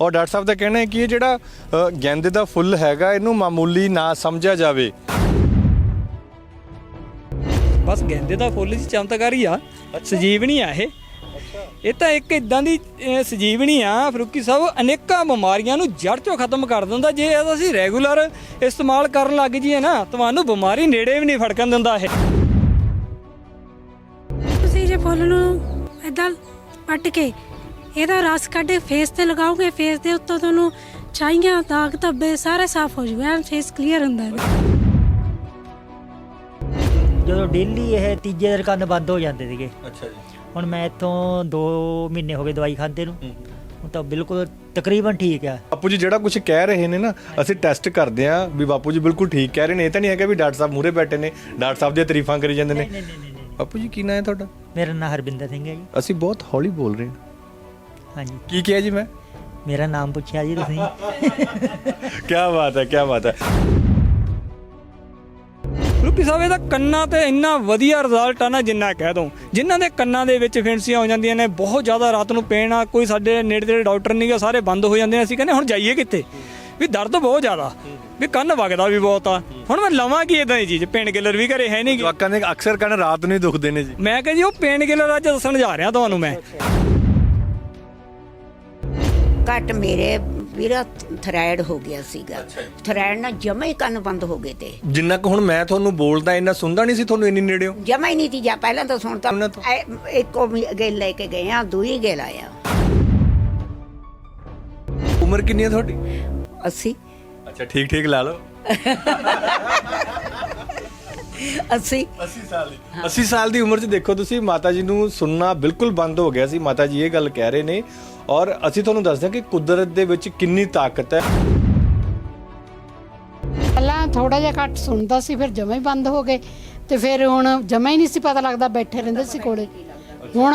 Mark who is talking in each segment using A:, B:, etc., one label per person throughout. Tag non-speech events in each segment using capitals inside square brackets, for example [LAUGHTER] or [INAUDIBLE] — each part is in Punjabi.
A: ਔਰ ਡਾਕਟਰ ਸਾਹਿਬ ਦਾ ਕਹਿਣਾ ਹੈ ਕਿ ਇਹ ਜਿਹੜਾ ਗੈਂਦੇ ਦਾ ਫੁੱਲ ਹੈਗਾ ਇਹਨੂੰ ਮਾਮੂਲੀ ਨਾ ਸਮਝਿਆ ਜਾਵੇ।
B: ਬਸ ਗੈਂਦੇ ਦਾ ਫੁੱਲ ਜੀ ਚਮਤਕਾਰੀ ਆ ਸਜੀਵਨੀ ਆ ਇਹ। ਇਹ ਤਾਂ ਇੱਕ ਇਦਾਂ ਦੀ ਅਹ, ਸਜੀਵਨੀ ਆ ਫਰੂਕੀ ਸਾਹਿਬ ਅਨੇਕਾਂ ਬਿਮਾਰੀਆਂ ਨੂੰ ਜੜ ਤੋਂ ਖਤਮ ਕਰ ਦਿੰਦਾ ਜੇ ਇਹਦਾ ਅਸੀਂ ਰੈਗੂਲਰ ਇਸਤੇਮਾਲ ਕਰਨ ਲੱਗ ਜੀਏ ਨਾ ਤੁਹਾਨੂੰ ਬਿਮਾਰੀ ਨੇੜੇ ਵੀ ਨਹੀਂ ਫੜਕਣ ਦਿੰਦਾ ਇਹ।
C: ਤੁਸੀਂ ਜੇ ਫੁੱਲ ਨੂੰ ਇਦਾਂ ਪੱਟ ਕੇ ਇਹਦਾ ਰਸ ਕੱਢ ਕੇ ਫੇਸ ਤੇ ਲਗਾਓਗੇ ਫੇਸ ਦੇ ਉੱਤੋਂ ਤੁਹਾਨੂੰ ਛਾਈਆਂ ਦਾਗ ਧੱਬੇ ਸਾਰੇ ਸਾਫ਼ ਹੋ ਜੂਗਾ ਐਨ ਫੇਸ ਕਲੀਅਰ ਹੁੰਦਾ ਹੈ
D: ਜਦੋਂ ਡੇਲੀ ਇਹ ਤੀਜੇ ਦਿਨ ਕੰਨ ਬੰਦ ਹੋ ਜਾਂਦੇ ਸੀਗੇ।
A: ਅੱਛਾ ਜੀ।
D: ਹੁਣ ਮੈਂ ਇੱਥੋਂ 2 ਮਹੀਨੇ ਹੋ ਗਏ ਦਵਾਈ ਖਾਂਦੇ ਨੂੰ। ਹੁਣ ਤਾਂ ਬਿਲਕੁਲ ਤਕਰੀਬਨ ਠੀਕ ਆ।
A: ਬਾਪੂ ਜੀ ਜਿਹੜਾ ਕੁਝ ਕਹਿ ਰਹੇ ਨੇ ਨਾ ਅਸੀਂ ਟੈਸਟ ਕਰਦੇ ਆਂ ਵੀ ਬਾਪੂ ਜੀ ਬਿਲਕੁਲ ਠੀਕ ਕਹਿ ਰਹੇ ਨੇ। ਇਹ ਤਾਂ ਨਹੀਂ ਹੈਗਾ ਵੀ ਡਾਕਟਰ ਸਾਹਿਬ ਮੂਹਰੇ ਬੈਠੇ ਨੇ ਡਾਕਟਰ ਸਾਹਿਬ ਦੀਆਂ ਤਾਰੀਫਾਂ ਕਰੀ ਜਾਂਦੇ ਨੇ।
D: ਨਹੀਂ ਨਹੀਂ ਨਹੀਂ ਨਹੀਂ
A: ਬਾਪੂ ਜੀ ਕੀ ਨਾਂ ਹੈ ਤੁਹਾਡਾ?
D: ਮੇਰਾ ਨਾਮ ਹਰਬਿੰਦਰ ਸਿੰਘ ਹੈ ਜੀ।
A: ਅਸੀਂ ਬਹੁਤ ਹੌਲੀ ਬੋਲ ਰਹੇ ਹਾਂ।
D: ਹਾਂਜੀ।
A: ਕੀ ਕਿਹਾ ਜੀ ਮੈਂ?
D: ਮੇਰਾ ਨਾਮ ਪੁੱਛਿਆ ਜੀ ਤੁਸੀਂ।
A: ਕੀ ਬਾਤ ਹੈ ਕੀ ਬਾਤ ਹੈ।
B: ਫਰੂਕੀ ਸਾਹਿਬ ਇਹਦਾ ਕੰਨਾਂ ਤੇ ਇੰਨਾ ਵਧੀਆ ਰਿਜ਼ਲਟ ਆ ਨਾ ਜਿੰਨਾ ਕਹਿ ਦੋ। ਜਿਨ੍ਹਾਂ ਦੇ ਕੰਨਾਂ ਦੇ ਵਿੱਚ ਫਿੰਸੀਆਂ ਹੋ ਜਾਂਦੀਆਂ ਨੇ ਬਹੁਤ ਜ਼ਿਆਦਾ ਰਾਤ ਨੂੰ ਪੇਨ ਆ ਕੋਈ ਸਾਡੇ ਨੇੜੇ ਦੇ ਡਾਕਟਰ ਨਹੀਂ ਗੇ ਸਾਰੇ ਬੰਦ ਹੋ ਜਾਂਦੇ ਨੇ ਅਸੀਂ ਕਹਿੰਦੇ ਹੁਣ ਜਾਈਏ ਕਿੱਥੇ? ਵੀ ਦਰਦ ਬਹੁਤ ਜ਼ਿਆਦਾ। ਵੀ ਕੰਨ ਵਗਦਾ ਵੀ ਬਹੁਤ ਆ। ਹੁਣ ਮੈਂ ਲਵਾਂ ਕੀ ਇਦਾਂ ਦੀ ਚੀਜ਼? ਪੇਨ ਕਿਲਰ ਵੀ ਘਰੇ ਹੈ ਨਹੀਂ।
A: ਜਵਾਕਾਂ ਦੇ ਅਕਸਰ ਕੰਨ ਰਾਤ ਨੂੰ ਹੀ ਦੁਖਦੇ ਨੇ ਜੀ।
B: ਮੈਂ ਕਿਹਾ ਜੀ ਉਹ ਪੇਨ ਕਿਲਰ ਅੱਜ ਦੱਸਣ ਜਾ ਰਿਹਾ ਤੁਹਾਨੂੰ ਮੈਂ।
E: ਘੱਟ ਮੇਰੇ ਵੀਰਾ ਥਰਾਇਡ ਹੋ ਗਿਆ ਸੀਗਾ। ਥਰਾਇਡ ਨਾਲ ਜਮਾ ਹੀ ਕੰਨ ਬੰਦ ਹੋ ਗਏ ਤੇ।
A: ਜਿੰਨਾ ਕੁ ਹੁਣ ਮੈਂ ਤੁਹਾਨੂੰ ਬੋਲਦਾ ਇੰਨਾ ਸੁਣਦਾ ਨਹੀਂ ਸੀ ਤੁਹਾਨੂੰ ਇੰਨੀ ਨੇੜਿਓ?
E: ਜਮਾ ਹੀ ਨਹੀਂ ਤੀ ਜਾ ਪਹਿਲਾਂ ਤਾਂ ਸੁਣਤਾ
A: ਉਹਨਾਂ ਤੋਂ?
E: ਐ- ਇੱਕੋ ਲੈ ਕੇ ਗਏ ਆ ਦੂਈ ਗੇਲ ਆਇਆ
A: ਉਮਰ ਕਿੰਨੀ ਹੈ ਤੁਹਾਡੀ?
E: 80
A: ਅੱਛਾ ਠੀਕ ਠੀਕ ਲਾ ਲਓ।
E: 80
A: 80 ਸਾਲ ਦੀ। 80 ਸਾਲ ਦੀ ਉਮਰ 'ਚ ਦੇਖੋ ਤੁਸੀਂ ਮਾਤਾ ਜੀ ਨੂੰ ਸੁਣਨਾ ਬਿਲਕੁਲ ਬੰਦ ਹੋ ਗਿਆ ਸੀ। ਮਾਤਾ ਜੀ ਇਹ ਗੱਲ ਕਹਿ ਰਹੇ ਨੇ ਔਰ ਅਸੀਂ ਤੁਹਾਨੂੰ ਦੱਸਦੇ ਹਾਂ ਕਿ ਕੁਦਰਤ ਦੇ ਵਿੱਚ ਕਿੰਨੀ ਤਾਕਤ ਹੈ।
F: ਪਹਿਲਾਂ ਥੋੜਾ ਜਿਹਾ ਘੱਟ ਸੁਣਦਾ ਸੀ ਫਿਰ ਜਮਾ ਹੀ ਬੰਦ ਹੋ ਗਏ ਤੇ ਫਿਰ ਹੁਣ ਜਮਾ ਹੀ ਨਹੀਂ ਸੀ ਪਤਾ ਲੱਗਦਾ ਬੈਠੇ ਰਹਿੰਦੇ ਸੀ ਕੋਲੇ। ਹੁਣ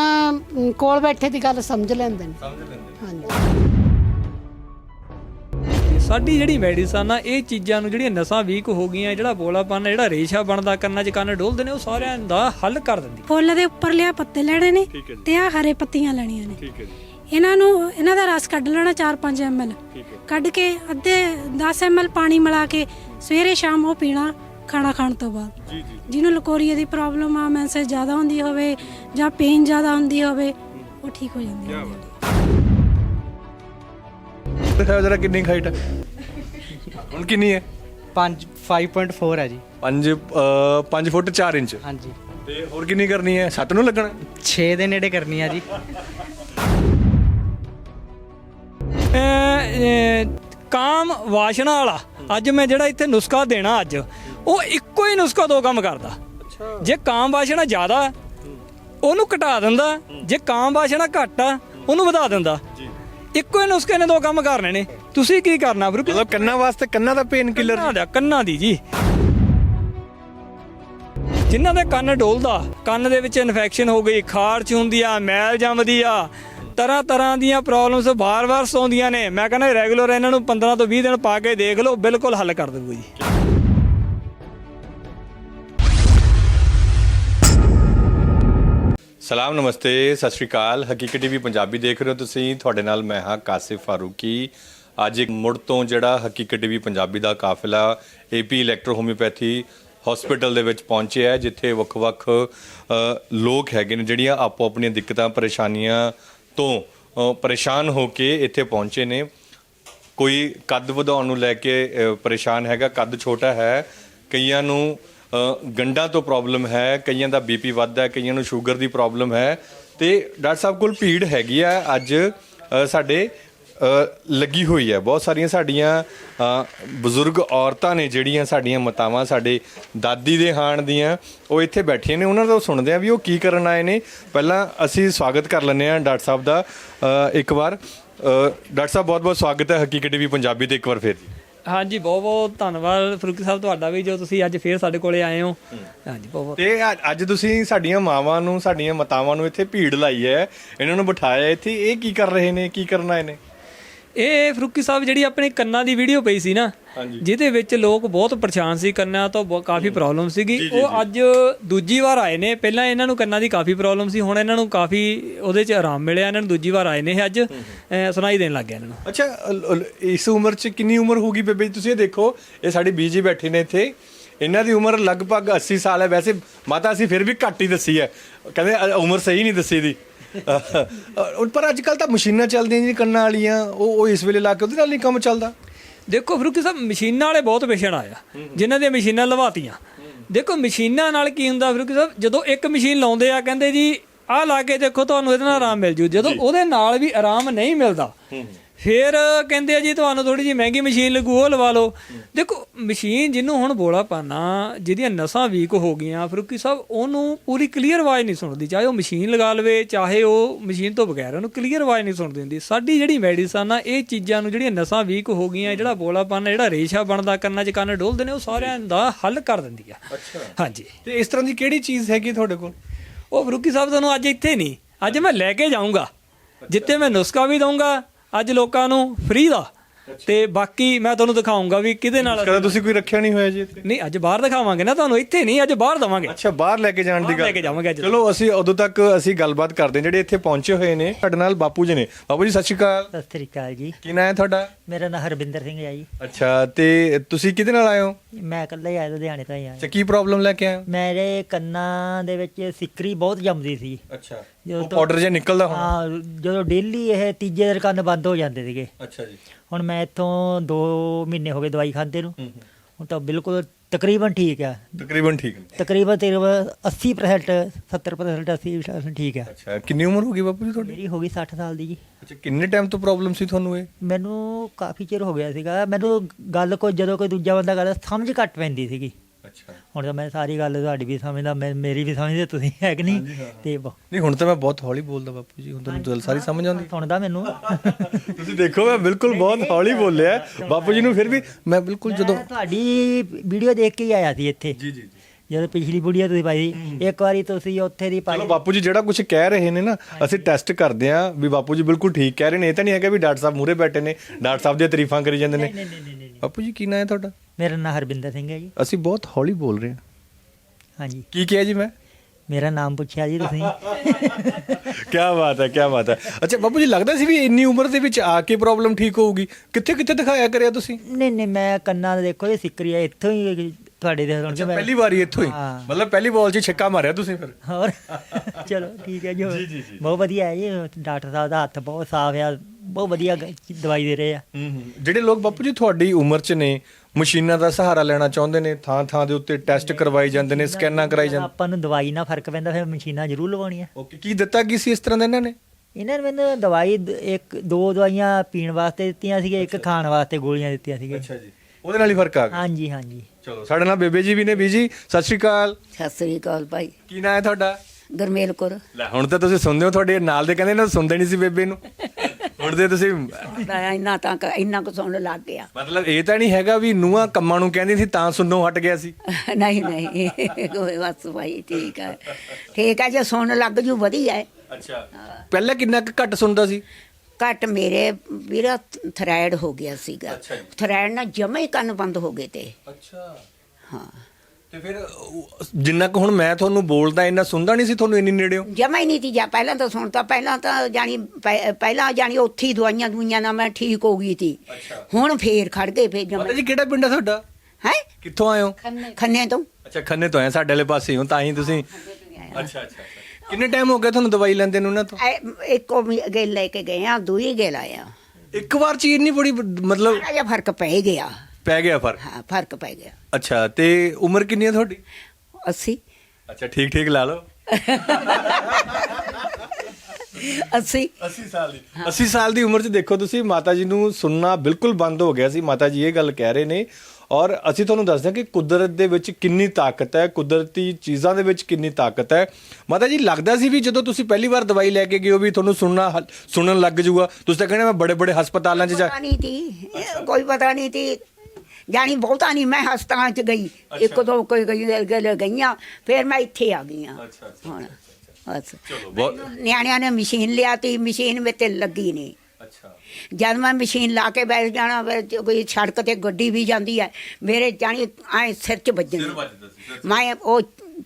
F: ਕੋਲ ਬੈਠੇ ਦੀ ਗੱਲ ਸਮਝ ਲੈਂਦੇ ਨੇ। ਸਮਝ ਲੈਂਦੇ ਹਾਂਜੀ।
B: ਸਾਡੀ ਜਿਹੜੀ ਮੈਡੀਸਨ ਆ ਇਹ ਚੀਜ਼ਾਂ ਨੂੰ ਜਿਹੜੀਆਂ ਨਸਾਂ ਵੀਕ ਹੋ ਗਈਆਂ ਜਿਹੜਾ ਬੋਲਾਪਨ ਜਿਹੜਾ ਰੇਸ਼ਾ ਬਣਦਾ ਕੰਨਾਂ 'ਚ ਕੰਨ ਡੋਲਦੇ ਨੇ ਉਹ ਸਾਰਿਆਂ ਦਾ ਹੱਲ ਕਰ ਦਿੰਦੀ।
C: ਫੁੱਲ ਦੇ ਉੱਪਰ ਲਿਆ ਪੱਤੇ ਲੈਣੇ ਨੇ ਤੇ ਆ ਹਰੇ ਪੱਤੀਆਂ ਲੈਣੀਆਂ ਨੇ। ਇਹਨਾਂ ਨੂੰ ਇਹਨਾਂ ਦਾ ਰਸ ਕੱਢ ਲੈਣਾ 4-5 ml ਕੱਢ ਕੇ ਅੱਧੇ 10 ml ਪਾਣੀ ਮਿਲਾ ਕੇ ਸਵੇਰੇ ਸ਼ਾਮ ਉਹ ਪੀਣਾ ਖਾਣਾ ਖਾਣ ਤੋਂ ਬਾਅਦ। ਜੀ ਜੀ। ਜਿਹਨੂੰ ਲਕੋਰੀਏ ਦੀ ਪ੍ਰੋਬਲਮ ਆ ਮੈਂਸੇਜ ਜ਼ਿਆਦਾ ਹੁੰਦੀ ਹੋਵੇ ਜਾਂ ਪੇਨ ਜ਼ਿਆਦਾ ਹੁੰਦੀ ਹੋਵੇ ਉਹ ਠੀਕ ਹੋ ਜਾਂਦੀ ਹੈ।
A: ਦਿਖਾਓ ਜਰਾ ਕਿੰਨੀ ਹਾਈਟ ਹੈ ਹੁਣ ਕਿੰਨੀ ਹੈ?
G: 5 5.4 ਹੈ ਜੀ।
A: 5 5 ਫੁੱਟ 4 ਇੰਚ।
G: ਹਾਂਜੀ।
A: ਤੇ ਹੋਰ ਕਿੰਨੀ ਕਰਨੀ ਹੈ? 7 ਨੂੰ ਲੱਗਣਾ?
G: 6 ਦੇ ਨੇੜੇ ਕਰਨੀ ਆ ਜੀ।
B: ਕਾਮ ਵਾਸ਼ਨਾ ਵਾਲਾ ਅੱਜ ਮੈਂ ਜਿਹੜਾ ਇੱਥੇ ਨੁਸਖਾ ਦੇਣਾ ਅੱਜ ਉਹ ਇੱਕੋ ਹੀ ਨੁਸਖਾ ਦੋ ਕੰਮ ਕਰਦਾ। ਜੇ ਕਾਮ ਵਾਸ਼ਨਾ ਜ਼ਿਆਦਾ ਉਹਨੂੰ ਘਟਾ ਦਿੰਦਾ ਜੇ ਕਾਮ ਵਾਸ਼ਨਾ ਘੱਟ ਆ ਉਹਨੂੰ ਵਧਾ ਦਿੰਦਾ। ਇੱਕੋ ਹੀ ਨੁਸਖੇ ਨੇ ਦੋ ਕੰਮ ਕਰਨੇ ਨੇ। ਤੁਸੀਂ ਕੀ ਕਰਨਾ ਫਿਰ
A: ਮਤਲਬ ਕੰਨਾਂ ਵਾਸਤੇ ਕੰਨਾਂ ਦਾ ਪੇਨ ਕਿਲਰ
B: ਕੰਨਾਂ ਦੀ ਜੀ। ਜਿਨ੍ਹਾਂ ਦੇ ਕੰਨ ਡੋਲਦਾ ਕੰਨ ਦੇ ਵਿੱਚ ਇਨਫੈਕਸ਼ਨ ਹੋ ਗਈ ਖਾਰਚ ਹੁੰਦੀ ਆ ਮੈਲ ਜੰਮਦੀ ਆ ਤਰ੍ਹਾਂ ਤਰ੍ਹਾਂ ਦੀਆਂ ਪ੍ਰੋਬਲਮਸ ਵਾਰ ਵਾਰ ਸੌਂਦੀਆਂ ਨੇ। ਮੈਂ ਕਹਿੰਦਾ ਰੈਗੂਲਰ ਇਹਨਾਂ ਨੂੰ 15 ਤੋਂ 20 ਦਿਨ ਪਾ ਕੇ ਦੇਖ ਲਓ, ਬਿਲਕੁਲ ਹੱਲ ਕਰ ਦੇਊਗਾ ਜੀ।
A: ਸਲਾਮ, ਨਮਸਤੇ, ਸਤਿ ਸ਼੍ਰੀ ਅਕਾਲ। ਹਕੀਕਤ ਟੀਵੀ ਪੰਜਾਬੀ ਦੇਖ ਰਹੇ ਹੋ ਤੁਸੀਂ। ਤੁਹਾਡੇ ਨਾਲ ਮੈਂ ਹਾਂ ਕਾਸਿਫ ਫਾਰੂਕੀ। ਅੱਜ ਇੱਕ ਮੁੜ ਤੋਂ ਜਿਹੜਾ ਹਕੀਕਤ ਟੀਵੀ ਪੰਜਾਬੀ ਦਾ ਕਾਫਿਲਾ ਏਪੀ ਇਲੈਕਟ੍ਰੋ ਹੋਮਿਓਪੈਥੀ ਹਸਪੀਟਲ ਦੇ ਵਿੱਚ ਪਹੁੰਚਿਆ ਹੈ, ਜਿੱਥੇ ਵੱਖ-ਵੱਖ ਲੋਕ ਹੈਗੇ ਨੇ, ਜਿਹੜੀਆਂ ਆਪੋ ਆਪਣੀਆਂ ਦਿੱਕਤਾਂ, ਪਰੇਸ਼ਾਨੀਆਂ ਤੋਂ ਅ, ਪਰੇਸ਼ਾਨ ਹੋ ਕੇ ਇੱਥੇ ਪਹੁੰਚੇ ਨੇ। ਕੋਈ ਕੱਦ ਵਧਾਉਣ ਨੂੰ ਲੈ ਕੇ ਅ, ਪਰੇਸ਼ਾਨ ਹੈਗਾ। ਕੱਦ ਛੋਟਾ ਹੈ। ਕਈਆਂ ਨੂੰ ਅ, ਗੰਢਾਂ ਤੋਂ ਪ੍ਰੋਬਲਮ ਹੈ। ਕਈਆਂ ਦਾ ਬੀਪੀ ਵੱਧਦਾ ਹੈ। ਕਈਆਂ ਨੂੰ ਸ਼ੂਗਰ ਦੀ ਪ੍ਰੋਬਲਮ ਹੈ। ਤੇ ਡਾਕਟਰ ਸਾਹਿਬ ਕੋਲ ਭੀੜ ਹੈਗੀ ਆ। ਅੱਜ ਅ, ਸਾਡੇ ਲੱਗੀ ਹੋਈ ਹੈ। ਬਹੁਤ ਸਾਰੀਆਂ ਸਾਡੀਆਂ ਬਜ਼ੁਰਗ ਔਰਤਾਂ ਨੇ ਜਿਹੜੀਆਂ ਸਾਡੀਆਂ ਮਾਤਾਵਾਂ ਸਾਡੇ ਦਾਦੀ ਦੇ ਹਾਣ ਦੀਆਂ ਉਹ ਇੱਥੇ ਬੈਠੀਆਂ ਨੇ। ਉਹਨਾਂ ਤੋਂ ਸੁਣਦੇ ਆ ਵੀ ਉਹ ਕੀ ਕਰਨ ਆਏ ਨੇ। ਪਹਿਲਾਂ ਅਸੀਂ ਸਵਾਗਤ ਕਰ ਲੈਂਦੇ ਆ ਡਾਕਟਰ ਸਾਹਿਬ ਦਾ। ਇੱਕ ਵਾਰ ਡਾਕਟਰ ਸਾਹਿਬ ਬਹੁਤ ਬਹੁਤ ਸਵਾਗਤ ਹੈ ਹਕੀਕਤ ਟੀਵੀ ਪੰਜਾਬੀ ਤੇ ਇੱਕ ਵਾਰ ਫੇਰ ਜੀ।
B: ਹਾਂਜੀ ਬਹੁਤ ਬਹੁਤ ਧੰਨਵਾਦ ਫਰੂਕੀ ਸਾਹਿਬ ਤੁਹਾਡਾ ਵੀ ਜੋ ਤੁਸੀਂ ਅੱਜ ਫੇਰ ਸਾਡੇ ਕੋਲੇ ਆਏ ਹੋ। ਹਾਂਜੀ ਬਹੁਤ ਬਹੁਤ
A: ਤੇ ਅੱਜ- ਅੱਜ ਤੁਸੀਂ ਸਾਡੀਆਂ ਮਾਵਾਂ ਨੂੰ ਸਾਡੀਆਂ ਮਾਤਾਵਾਂ ਨੂੰ ਇੱਥੇ ਭੀੜ ਲਾਈ ਹੈ। ਇਹਨਾਂ ਨੂੰ ਬਿਠਾਇਆ ਇੱਥੇ। ਇਹ ਕੀ ਕਰ ਰਹੇ ਨੇ? ਕੀ ਕਰਨ ਆਏ ਨੇ?
B: ਇਹ ਫਰੂਕੀ ਸਾਹਿਬ ਜਿਹੜੀ ਆਪਣੀ ਕੰਨਾਂ ਦੀ ਵੀਡੀਓ ਪਈ ਸੀ ਨਾ ਜਿਹਦੇ ਵਿੱਚ ਲੋਕ ਬਹੁਤ ਪਰੇਸ਼ਾਨ ਸੀ ਕੰਨਾਂ ਤੋਂ ਬਹੁਤ- ਕਾਫੀ ਪ੍ਰੋਬਲਮ ਸੀਗੀ। ਉਹ ਅੱਜ ਦੂਜੀ ਵਾਰ ਆਏ ਨੇ। ਪਹਿਲਾਂ ਇਹਨਾਂ ਨੂੰ ਕੰਨਾਂ ਦੀ ਕਾਫੀ ਪ੍ਰੋਬਲਮ ਸੀ ਹੁਣ ਇਹਨਾਂ ਨੂੰ ਕਾਫੀ ਉਹਦੇ 'ਚ ਆਰਾਮ ਮਿਲਿਆ। ਇਹਨਾਂ ਨੂੰ ਦੂਜੀ ਵਾਰ ਆਏ ਨੇ ਇਹ ਅੱਜ। ਅਹ ਸੁਣਾਈ ਦੇਣ ਲੱਗ ਗਿਆ ਇਹਨਾਂ ਨੂੰ।
A: ਅੱਛਾ ਅਲ- ਅਲ- ਇਸ ਉਮਰ 'ਚ ਕਿੰਨੀ ਉਮਰ ਹੋਗੀ ਬੇਬੇ? ਜੀ? ਤੁਸੀਂ ਇਹ ਦੇਖੋ ਇਹ ਸਾਡੀ ਬੀਜੀ ਬੈਠੇ ਨੇ ਇੱਥੇ। ਇਹਨਾਂ ਦੀ ਉਮਰ ਲਗਭਗ 80 ਸਾਲ ਹੈ। ਵੈਸੇ ਮਾਤਾ ਅਸੀਂ ਫਿਰ ਵੀ ਘੱਟ ਹੀ ਦੱਸੀ ਹੈ। ਕਹਿੰਦੇ ਅ- ਉਮਰ ਸਹੀ ਨਹੀਂ ਦੱਸੀ ਦੀ। ਅ, ਪਰ ਅੱਜ ਕੱਲ ਤਾਂ ਮਸ਼ੀਨਾਂ ਚੱਲਦੀਆਂ ਜੀ ਕੰਨਾਂ ਵਾਲੀਆਂ ਉਹ ਉਹ ਇਸ ਵੇਲੇ ਲਾ ਕੇ ਉਹਦੇ ਨਾਲ ਨਹੀਂ ਕੰਮ ਚੱਲਦਾ।
B: ਦੇਖੋ ਫਰੂਕੀ ਸਾਹਿਬ ਮਸ਼ੀਨਾਂ ਵਾਲੇ ਬਹੁਤ ਪੇਸ਼ੈਂਟ ਆਇਆ ਜਿਨ੍ਹਾਂ ਦੀਆਂ ਮਸ਼ੀਨਾਂ ਲਵਾਤੀਆਂ। ਦੇਖੋ ਮਸ਼ੀਨਾਂ ਨਾਲ ਕੀ ਹੁੰਦਾ ਫਰੂਕੀ ਸਾਹਿਬ ਜਦੋਂ ਇੱਕ ਮਸ਼ੀਨ ਲਾਉਂਦੇ ਆ ਕਹਿੰਦੇ ਜੀ ਆਹ ਲਾ ਕੇ ਦੇਖੋ ਤੁਹਾਨੂੰ ਇਹਦੇ ਨਾਲ ਆਰਾਮ ਮਿਲ ਜੂ। ਜਦੋਂ ਉਹਦੇ ਨਾਲ ਵੀ ਆਰਾਮ ਨਹੀਂ ਮਿਲਦਾ ਫਿਰ ਕਹਿੰਦੇ ਆ ਜੀ ਤੁਹਾਨੂੰ ਥੋੜੀ ਜਿਹੀ ਮਹਿੰਗੀ ਮਸ਼ੀਨ ਲੱਗੂ ਉਹ ਲਵਾ ਲਓ। ਦੇਖੋ ਮਸ਼ੀਨ ਜਿਹਨੂੰ ਹੁਣ ਬੋਲਾ ਪਾਣਾ ਜਿਹਦੀਆਂ ਨਸਾਂ ਵੀਕ ਹੋ ਗਈਆਂ ਫਰੂਕੀ ਸਾਹਿਬ ਉਹਨੂੰ ਪੂਰੀ ਕਲੀਅਰ ਆਵਾਜ਼ ਨਹੀਂ ਸੁਣਦੀ। ਚਾਹੇ ਉਹ ਮਸ਼ੀਨ ਲਗਾ ਲਵੇ ਚਾਹੇ ਉਹ ਮਸ਼ੀਨ ਤੋਂ ਬਗੈਰ ਉਹਨੂੰ ਕਲੀਅਰ ਆਵਾਜ਼ ਨਹੀਂ ਸੁਣਦੀ ਹੁੰਦੀ। ਸਾਡੀ ਜਿਹੜੀ ਮੈਡੀਸਨ ਆ ਇਹ ਚੀਜ਼ਾਂ ਨੂੰ ਜਿਹੜੀਆਂ ਨਸਾਂ ਵੀਕ ਹੋ ਗਈਆਂ ਜਿਹੜਾ ਬੋਲਾਪਨ ਜਿਹੜਾ ਰੇਸ਼ਾ ਬਣਦਾ ਕੰਨਾਂ 'ਚ ਕੰਨ ਡੋਲਦੇ ਨੇ ਉਹ ਸਾਰਿਆਂ ਦਾ ਹੱਲ ਕਰ ਦਿੰਦੀ ਆ। ਹਾਂਜੀ।
A: ਤੇ ਇਸ ਤਰ੍ਹਾਂ ਦੀ ਕਿਹੜੀ ਚੀਜ਼ ਹੈਗੀ ਤੁਹਾਡੇ ਕੋਲ?
B: ਉਹ ਫਰੂਕੀ ਸਾਹਿਬ ਤੁਹਾਨੂੰ ਅੱਜ ਇੱਥੇ ਨਹੀਂ। ਅੱਜ ਮੈਂ ਲੈ ਕੇ ਜਾਊਂਗਾ। ਜਿੱਤੇ ਮੈਂ ਨੁਸਖਾ ਵੀ ਦਊਂਗਾ ਅੱਜ ਲੋਕਾਂ ਨੂੰ ਫ੍ਰੀ ਦਾ। ਤੇ ਬਾਕੀ ਮੈਂ ਤੁਹਾਨੂੰ ਦਿਖਾਊਂਗਾ ਵੀ ਕਿਹਦੇ ਨਾਲ
A: ਕਦੇ ਤੁਸੀਂ ਕੋਈ ਰੱਖਿਆ ਨਹੀਂ ਹੋਇਆ ਜੀ ਇੱਥੇ?
B: ਨਹੀਂ ਅੱਜ ਬਾਹਰ ਦਿਖਾਵਾਂਗੇ ਨਾ ਤੁਹਾਨੂੰ ਇੱਥੇ ਨਹੀਂ ਅੱਜ ਬਾਹਰ ਦਵਾਂਗੇ।
A: ਅੱਛਾ ਬਾਹਰ ਲੈ ਕੇ ਜਾਣ ਦੀ ਗੱਲ
B: ਲੈ ਕੇ ਜਾਵਾਂਗੇ ਅੱਜ।
A: ਚਲੋ ਅਸੀਂ ਉਦੋਂ ਤੱਕ ਅਸੀਂ ਗੱਲਬਾਤ ਕਰਦੇ ਹਾਂ ਜਿਹੜੇ ਇੱਥੇ ਪਹੁੰਚੇ ਹੋਏ ਨੇ ਸਾਡੇ ਨਾਲ ਬਾਪੂ ਜੀ ਨੇ। ਬਾਪੂ ਜੀ ਸਤਿ ਸ਼੍ਰੀ ਅਕਾਲ।
D: ਸਤਿ ਸ੍ਰੀ ਅਕਾਲ ਜੀ।
A: ਕੀ ਨਾਂ ਹੈ ਤੁਹਾਡਾ?
D: ਮੇਰਾ ਨਾਮ ਹਰਬਿੰਦਰ ਸਿੰਘ ਹੈ ਜੀ।
A: ਅੱਛਾ ਤੇ ਤੁਸੀਂ ਕਿਹਦੇ ਨਾਲ ਆਏ ਹੋ?
D: ਮੈਂ ਇਕੱਲਾ ਹੀ ਆਇਆ ਲੁਧਿਆਣੇ ਤੋਂ ਹੀ ਆਇਆ।
A: ਅੱਛਾ ਕੀ ਪ੍ਰੋਬਲਮ ਲੈ ਕੇ ਆਏ
D: ਮੇਰੇ ਕੰਨਾਂ ਦੇ ਵਿੱਚ ਸਿੱਕਰੀ ਬਹੁਤ ਜੰਮਦੀ ਸੀ।
A: ਅੱਛਾ
D: ਜਦੋਂ
A: ਪਾਊਡਰ ਜਿਹਾ ਨਿਕਲਦਾ ਹੁਣ।
D: ਹਾਂ ਜਦੋਂ ਡੇਲੀ ਇਹ ਤੀਜੇ ਦਿਨ ਕੰਨ ਬੰਦ ਹੋ ਜਾਂਦੇ ਸੀਗੇ।
A: ਅੱਛਾ ਜੀ।
D: ਹੁਣ ਮੈਂ ਇੱਥੋਂ 2 ਮਹੀਨੇ ਹੋ ਗਏ ਦਵਾਈ ਖਾਂਦੇ ਨੂੰ। ਹੁਣ ਤਾਂ ਬਿਲਕੁਲ ਤਕਰੀਬਨ ਠੀਕ ਆ।
A: ਤਕਰੀਬਨ ਠੀਕ
D: ਤਕਰੀਬਨ ਤਕਰੀਬਨ 80% 70% 80% ਠੀਕ ਆ।
A: ਅੱਛਾ ਕਿੰਨੀ ਉਮਰ ਹੋ ਗਈ ਬਾਪੂ ਜੀ ਤੁਹਾਡੀ?
D: ਮੇਰੀ ਹੋ ਗਈ 60 ਸਾਲ ਦੀ ਜੀ।
A: ਅੱਛਾ ਕਿੰਨੇ ਟਾਈਮ ਤੋਂ ਪ੍ਰੋਬਲਮ ਸੀ ਤੁਹਾਨੂੰ ਇਹ?
D: ਮੈਨੂੰ ਕਾਫੀ ਚਿਰ ਹੋ ਗਿਆ ਸੀਗਾ। ਮੈਨੂੰ ਗੱਲ ਕੋਈ ਜਦੋਂ ਕੋਈ ਦੂਜਾ ਬੰਦਾ ਕਰਦਾ ਸਮਝ ਘੱਟ ਪੈਂਦੀ ਸੀਗੀ।
A: ਅੱਛਾ।
D: ਹੁਣ ਤਾਂ ਮੈਂ ਸਾਰੀ ਗੱਲ ਤੁਹਾਡੀ ਵੀ ਸਮਝਦਾ ਮੈਂ ਮੇਰੀ ਵੀ ਸਮਝਦੇ ਤੁਸੀਂ ਹੈ ਕਿ ਨਹੀਂ? ਤੇ ਬ-
A: ਨਹੀਂ ਹੁਣ ਤਾਂ ਮੈਂ ਬਹੁਤ ਹੌਲੀ ਬੋਲਦਾ ਬਾਪੂ ਜੀ ਹੁਣ ਤੁਹਾਨੂੰ ਗੱਲ ਸਾਰੀ ਸਮਝ ਆਉਂਦੀ।
D: ਸੁਣਦਾ ਮੈਨੂੰ। [LAUGHS]
A: ਤੁਸੀਂ ਦੇਖੋ ਮੈਂ ਬਿਲਕੁਲ ਬਹੁਤ ਹੌਲੀ ਬੋਲਿਆ। ਬਾਪੂ ਜੀ ਨੂੰ ਫਿਰ ਵੀ ਮੈਂ ਬਿਲਕੁਲ ਜਦੋਂ
D: ਮੈਂ ਤੁਹਾਡੀ ਵੀਡੀਓ ਦੇਖ ਕੇ ਹੀ ਆਇਆ ਸੀ ਇੱਥੇ।
A: ਜੀ ਜੀ
D: ਜਦੋਂ ਪਿਛਲੀ ਵੀਡੀਓ ਤੁਸੀਂ ਪਾਈ ਸੀ। ਇੱਕ ਵਾਰੀ ਤੁਸੀਂ ਉੱਥੇ ਦੀ ਪਾਈ।
A: ਚਲੋ ਬਾਪੂ ਜੀ ਜਿਹੜਾ ਕੁਝ ਕਹਿ ਰਹੇ ਨੇ ਨਾ ਅਸੀਂ ਟੈਸਟ ਕਰਦੇ ਆਂ ਵੀ ਬਾਪੂ ਜੀ ਬਿਲਕੁਲ ਠੀਕ ਕਹਿ ਰਹੇ ਨੇ। ਇਹ ਤਾਂ ਨਹੀਂ ਹੈਗਾ ਵੀ ਡਾਕਟਰ ਸਾਹਿਬ ਮੂਰੇ ਬੈਠੇ ਨੇ ਡਾਕਟਰ ਸਾਹਿਬ ਦੀਆਂ ਤਾਰੀਫਾਂ ਕਰੀ ਜਾਂਦੇ ਨੇ। ਬਾਪੂ ਜੀ ਕੀ ਨਾਂ ਹੈ ਤੁਹਾਡਾ?
D: ਮੇਰਾ ਨਾਮ ਹਰਬਿੰਦਰ ਸਿੰਘ ਹੈ ਜੀ।
A: ਅਸੀਂ ਬਹੁਤ ਹੌਲੀ ਬੋਲ ਰਹੇ ਹਾਂ।
D: ਹਾਂਜੀ।
A: ਕੀ ਕਿਹਾ ਜੀ ਮੈਂ?
D: ਮੇਰਾ ਨਾਮ ਪੁੱਛਿਆ ਜੀ ਤੁਸੀਂ। [LAUGHS]
A: ਕੀ ਬਾਤ ਹੈ ਕੀ ਬਾਤ ਹੈ। ਅੱਛਾ ਬਾਪੂ ਜੀ ਲੱਗਦਾ ਸੀ ਵੀ ਇੰਨੀ ਉਮਰ ਦੇ ਵਿੱਚ ਆ ਕੇ ਪ੍ਰੋਬਲਮ ਠੀਕ ਹੋਊਗੀ। ਕਿੱਥੇ ਕਿੱਥੇ ਦਿਖਾਇਆ ਕਰਿਆ ਤੁਸੀਂ?
D: ਨਹੀਂ ਨਹੀਂ ਮੈਂ ਕੰਨਾਂ ਦੇ ਦੇਖੋ ਇਹ ਸਿੱਕਰੀ ਹੈ ਇੱਥੋਂ ਹੀ ਤੁਹਾਡੇ ਦੇ ਸੁਣ ਕੇ
A: ਪਹਿਲੀ ਵਾਰੀ ਇੱਥੋਂ ਹੀ। ਮਤਲਬ ਪਹਿਲੀ ਬਾਲ 'ਚ ਛੱਕਾ ਮਾਰਿਆ ਤੁਸੀਂ ਫਿਰ।
D: ਹੋਰ? ਚਲੋ ਠੀਕ ਹੈ ਜੀ। ਬਹੁਤ ਵਧੀਆ ਹੈ ਜੀ ਡਾਕਟਰ ਸਾਹਿਬ ਦਾ ਹੱਥ ਬਹੁਤ ਸਾਫ਼ ਆ ਬਹੁਤ ਵਧੀਆ ਦਵਾਈ ਦੇ ਰਹੇ ਆ।
A: ਜਿਹੜੇ ਲੋਕ ਬਾਪੂ ਜੀ ਤੁਹਾਡੀ ਉਮਰ 'ਚ ਨੇ ਮਸ਼ੀਨਾਂ ਦਾ ਸਹਾਰਾ ਲੈਣਾ ਚਾਹੁੰਦੇ ਨੇ ਥਾਂ ਥਾਂ ਦੇ ਉੱਤੇ ਟੈਸਟ ਕਰਵਾਏ ਜਾਂਦੇ ਨੇ ਸਕੈਨਾਂ ਕਰਾਈ ਜਾਂਦੇ
D: ਆਪਾਂ ਨੂੰ ਦਵਾਈ ਨਾਲ ਫ਼ਰਕ ਪੈਂਦਾ ਫਿਰ ਮਸ਼ੀਨਾਂ ਜ਼ਰੂਰ ਲਵਾਉਣੀਆਂ।
A: ਓਕੇ ਕੀ ਦਿੱਤਾ ਕੀ ਸੀ ਇਸ ਤਰ੍ਹਾਂ ਦਾ ਇਹਨਾਂ ਨੇ?
D: ਇਹਨਾਂ ਨੇ ਮੈਨੂੰ ਦਵਾਈ ਦ- ਇੱਕ ਦੋ ਦਵਾਈਆਂ ਪੀਣ ਵਾਸਤੇ ਦਿੱਤੀਆਂ ਸੀਗੀਆਂ ਇੱਕ ਖਾਣ ਵਾਸਤੇ ਗੋਲੀਆਂ ਦਿੱਤੀਆਂ ਸੀਗੀਆਂ।
A: ਜੀ। ਉਹਦੇ ਨਾਲ ਹੀ ਫ਼ਰਕ ਆ ਗਿਆ।
D: ਹਾਂਜੀ ਹਾਂਜੀ।
A: ਚਲੋ ਸਾਡੇ ਨਾਲ ਬੇਬੇ ਜੀ ਵੀ ਨੇ ਬੀਜੀ ਸਤਿ ਸ਼੍ਰੀ ਅਕਾਲ।
E: ਸਤਿ ਸ੍ਰੀ ਅਕਾਲ ਭਾਈ।
A: ਕੀ ਨਾਂ ਹੈ ਤੁਹਾਡਾ?
E: ਗਰਮੇਲ ਕੌਰ।
A: ਲੈ ਹੁਣ ਤਾਂ ਤੁਸੀਂ ਸੁਣਦੇ ਹੋ ਤੁਹਾਡੇ ਨਾਲ ਦੇ ਕਹਿੰਦੇ ਨਾ ਸੁਣਦੇ ਨਹੀਂ ਸੀ ਬੇਬੇ ਨੂੰ। ਹੁਣ ਤੇ ਤੁਸੀਂ
E: ਤਾਂ ਇੰਨਾ ਤਾਂ ਕ- ਇੰਨਾ ਕੁ ਸੁਣਨ ਲੱਗ ਗਿਆ।
A: ਮਤਲਬ ਇਹ ਤਾਂ ਨਹੀਂ ਹੈਗਾ ਵੀ ਨੂੰਹਾਂ ਕੰਮਾਂ ਨੂੰ ਕਹਿੰਦੀ ਸੀ ਤਾਂ ਸੁਣਨੋਂ ਹਟ ਗਿਆ ਸੀ। [LAUGHS]
E: ਨਹੀਂ ਨਹੀਂ ਕੋਈ ਬਸ ਭਾਈ ਠੀਕ ਹੈ ਠੀਕ ਹੈ ਜੇ ਸੁਣਨ ਲੱਗ ਜੂ ਵਧੀਆ ਹੈ।
A: ਅੱਛਾ। ਪਹਿਲਾਂ ਕਿੰਨਾ ਕੁ ਘੱਟ ਸੁਣਦਾ ਸੀ?
E: ਘੱਟ ਮੇਰੇ ਵੀਰਾ ਥਰਾਇਡ ਹੋ ਗਿਆ ਸੀਗਾ। ਥਰਾਇਡ ਨਾਲ ਜਮੇ ਕੰਨ ਬੰਦ ਹੋ ਗਏ ਤੇ।
A: ਅੱਛਾ।
E: ਹਾਂ।
A: ਤੇ ਫਿਰ ਉਹ- ਜਿੰਨਾ ਕੁ ਹੁਣ ਮੈਂ ਤੁਹਾਨੂੰ ਬੋਲਦਾ ਇੰਨਾ ਸੁਣਦਾ ਨਹੀਂ ਸੀ ਤੁਹਾਨੂੰ ਇੰਨੀ ਨੇੜਿਓ?
E: ਜਮਾ ਹੀ ਨਹੀਂ ਤੀ ਜਾ ਪਹਿਲਾਂ ਤਾਂ ਸੁਣਤਾ ਪਹਿਲਾਂ ਤਾਂ ਜਾਣੀ ਪਹਿ- ਪਹਿਲਾਂ ਜਾਣੀ ਉੱਥੇ ਹੀ ਦਵਾਈਆਂ ਦੁਈਆਂ ਨਾਲ ਮੈਂ ਠੀਕ ਹੋ ਗਈ ਸੀ। ਹੁਣ ਫੇਰ ਖੜ ਗਏ ਫੇਰ
A: ਮਾਤਾ
E: ਜਮਾ
A: ਜੀ ਕਿਹੜਾ ਪਿੰਡ ਹੈ ਤੁਹਾਡਾ?
E: ਹੈ?
A: ਕਿੱਥੋਂ ਆਏ ਹੋ?
E: ਖੰਨੇ। ਤੋਂ।
A: ਅੱਛਾ ਖੰਨੇ ਤੋਂ ਆਏ ਸਾਡੇ ਵਾਲੇ ਪਾਸੇ ਹੋ ਤਾਂ ਹੀ ਤੁਸੀਂ ਅੱਛਾ ਅੱਛਾ ਕਿੰਨੇ ਟਾਈਮ ਹੋ ਗਿਆ ਤੁਹਾਨੂੰ ਦਵਾਈ ਲੈਂਦੇ ਨੂੰ ਨਾ ਤੋਂ?
E: ਐ- ਇੱਕੋ ਗੇ ਲੈ ਕੇ ਗਏ ਆ ਦੂਈ ਗੇ ਲਾਇਆ
A: ਇੱਕ ਵਾਰ ਚ ਹੀ ਇੰਨੀ ਬੜੀ ਮਤਲਬ
E: ਥੋੜਾ ਜਿਹਾ ਫ਼ਰਕ ਪੈ ਗਿਆ।
A: ਪੈ ਗਿਆ ਫ਼ਰਕ?
E: ਹਾਂ ਫ਼ਰਕ ਪੈ ਗਿਆ।
A: ਅੱਛਾ ਤੇ ਉਮਰ ਕਿੰਨੀ ਹੈ ਤੁਹਾਡੀ?
E: 80
A: ਅੱਛਾ ਠੀਕ ਠੀਕ ਲਾ ਲਓ।
E: 80
A: 80 ਸਾਲ ਦੀ। 80 ਸਾਲ ਦੀ ਉਮਰ 'ਚ ਦੇਖੋ ਤੁਸੀਂ ਮਾਤਾ ਜੀ ਨੂੰ ਸੁਣਨਾ ਬਿਲਕੁਲ ਬੰਦ ਹੋ ਗਿਆ ਸੀ। ਮਾਤਾ ਜੀ ਇਹ ਗੱਲ ਕਹਿ ਰਹੇ ਨੇ। ਔਰ ਅਸੀਂ ਤੁਹਾਨੂੰ ਦੱਸਦੇ ਹਾਂ ਕਿ ਕੁਦਰਤ ਦੇ ਵਿੱਚ ਕਿੰਨੀ ਤਾਕਤ ਹੈ ਕੁਦਰਤੀ ਚੀਜ਼ਾਂ ਦੇ ਵਿੱਚ ਕਿੰਨੀ ਤਾਕਤ ਹੈ। ਮਾਤਾ ਜੀ ਲੱਗਦਾ ਸੀ ਵੀ ਜਦੋਂ ਤੁਸੀਂ ਪਹਿਲੀ ਵਾਰ ਦਵਾਈ ਲੈ ਕੇ ਗਏ ਹੋ ਵੀ ਤੁਹਾਨੂੰ ਸੁਣਨਾ ਸੁਣਨ ਲੱਗ ਜਾਊਗਾ। ਤੁਸੀਂ ਤਾਂ ਕਹਿੰਦੇ ਮੈਂ ਬੜੇ ਬੜੇ ਹਸਪਤਾਲਾਂ 'ਚ ਜਾ
E: ਪਤਾ ਨਹੀਂ ਕੋਈ ਪਤਾ ਨਹੀਂ ਤੀ। ਜਾਣੀ ਬਹੁਤਾ ਨਹੀਂ ਮੈਂ ਹਸਪਤਾਲ ਚ ਗਈ ਇੱਕ ਦੋ ਕੋਈ ਗਈ ਗਈ- ਗਈਆਂ ਫਿਰ ਮੈਂ ਇੱਥੇ ਆ ਗਈ ਹਾਂ। ਹੁਣ ਬਸ। ਨਿਆਣਿਆਂ ਨੇ ਮਸ਼ੀਨ ਲਿਆਤੀ ਮਸ਼ੀਨ ਵਿੱਚ ਤੇ ਲੱਗੀ ਨਹੀਂ।
A: ਅੱਛਾ।
E: ਜਦ ਮੈਂ ਮਸ਼ੀਨ ਲਾ ਕੇ ਬੈਠ ਜਾਣਾ ਫਿਰ ਕੋਈ ਸੜਕ ਤੇ ਗੱਡੀ ਵੀ ਜਾਂਦੀ ਹੈ ਮੇਰੇ ਜਾਣੀ ਐ ਸਿਰ 'ਚ ਵੱਜਣੀ।
A: ਵੱਜਦਾ ਸੀ
E: ਮੈਂ ਉਹ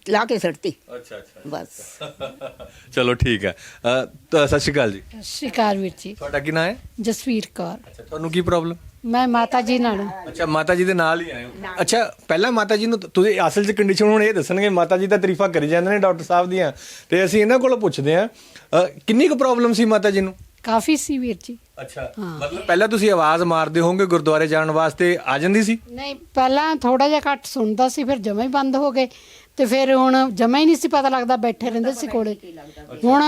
E: ਲਾ ਕੇ ਸੜਤੀ
A: ਅੱਛਾ ਅੱਛਾ
E: ਬਸ। [LAUGHS]
A: ਚਲੋ ਠੀਕ ਹੈ। ਅ, ਤਾਂ ਸਤਿ ਸ਼੍ਰੀ ਅਕਾਲ ਜੀ।
F: ਸਤਿ ਸ਼੍ਰੀ ਅਕਾਲ ਵੀਰ ਜੀ।
A: ਤੁਹਾਡਾ ਕੀ ਨਾਮ ਹੈ?
F: ਜਸਵੀਰ ਕੌਰ।
A: ਅੱਛਾ ਤੁਹਾਨੂੰ ਕੀ ਪ੍ਰੋਬਲਮ
F: ਮੈਂ ਮਾਤਾ ਜੀ ਨਾਲ।
A: ਅੱਛਾ ਮਾਤਾ ਜੀ ਦੇ ਨਾਲ ਹੀ ਆਏ ਹੋ। ਅੱਛਾ ਪਹਿਲਾਂ ਮਾਤਾ ਜੀ ਨੂੰ ਤੁਸੀਂ ਅਸਲ 'ਚ ਕੰਡੀਸ਼ਨ ਹੁਣ ਇਹ ਦੱਸਣਗੇ ਮਾਤਾ ਜੀ ਦਾ ਤਾਰੀਫਾਂ ਕਰੀ ਜਾਂਦੇ ਨੇ ਡਾਕਟਰ ਸਾਹਿਬ ਦੀਆਂ। ਤੇ ਅਸੀਂ ਇਹਨਾਂ ਕੋਲੋਂ ਪੁੱਛਦੇ ਆ ਕਿੰਨੀ ਕੁ ਪ੍ਰੋਬਲਮ ਸੀ ਮਾਤਾ ਜੀ ਨੂੰ?
F: ਕਾਫੀ ਸੀ ਵੀਰ ਜੀ।
A: ਅੱਛਾ ਮਤਲਬ ਪਹਿਲਾਂ ਤੁਸੀਂ ਆਵਾਜ਼ ਮਾਰਦੇ ਹੋਵੋਗੇ ਗੁਰਦੁਆਰੇ ਜਾਣ ਵਾਸਤੇ ਆ ਜਾਂਦੀ ਸੀ?
F: ਨਹੀਂ ਪਹਿਲਾਂ ਥੋੜਾ ਜਿਹਾ ਘੱਟ ਸੁਣਦਾ ਸੀ ਫਿਰ ਜਮਾ ਹੀ ਬੰਦ ਹੋ ਗਏ। ਤੇ ਫਿਰ ਹੁਣ ਜਮਾ ਹੀ ਨਹੀਂ ਸੀ ਪਤਾ ਲੱਗਦਾ ਬੈਠੇ ਰਹਿੰਦੇ ਸੀ ਕੋਲੇ। ਹੁਣ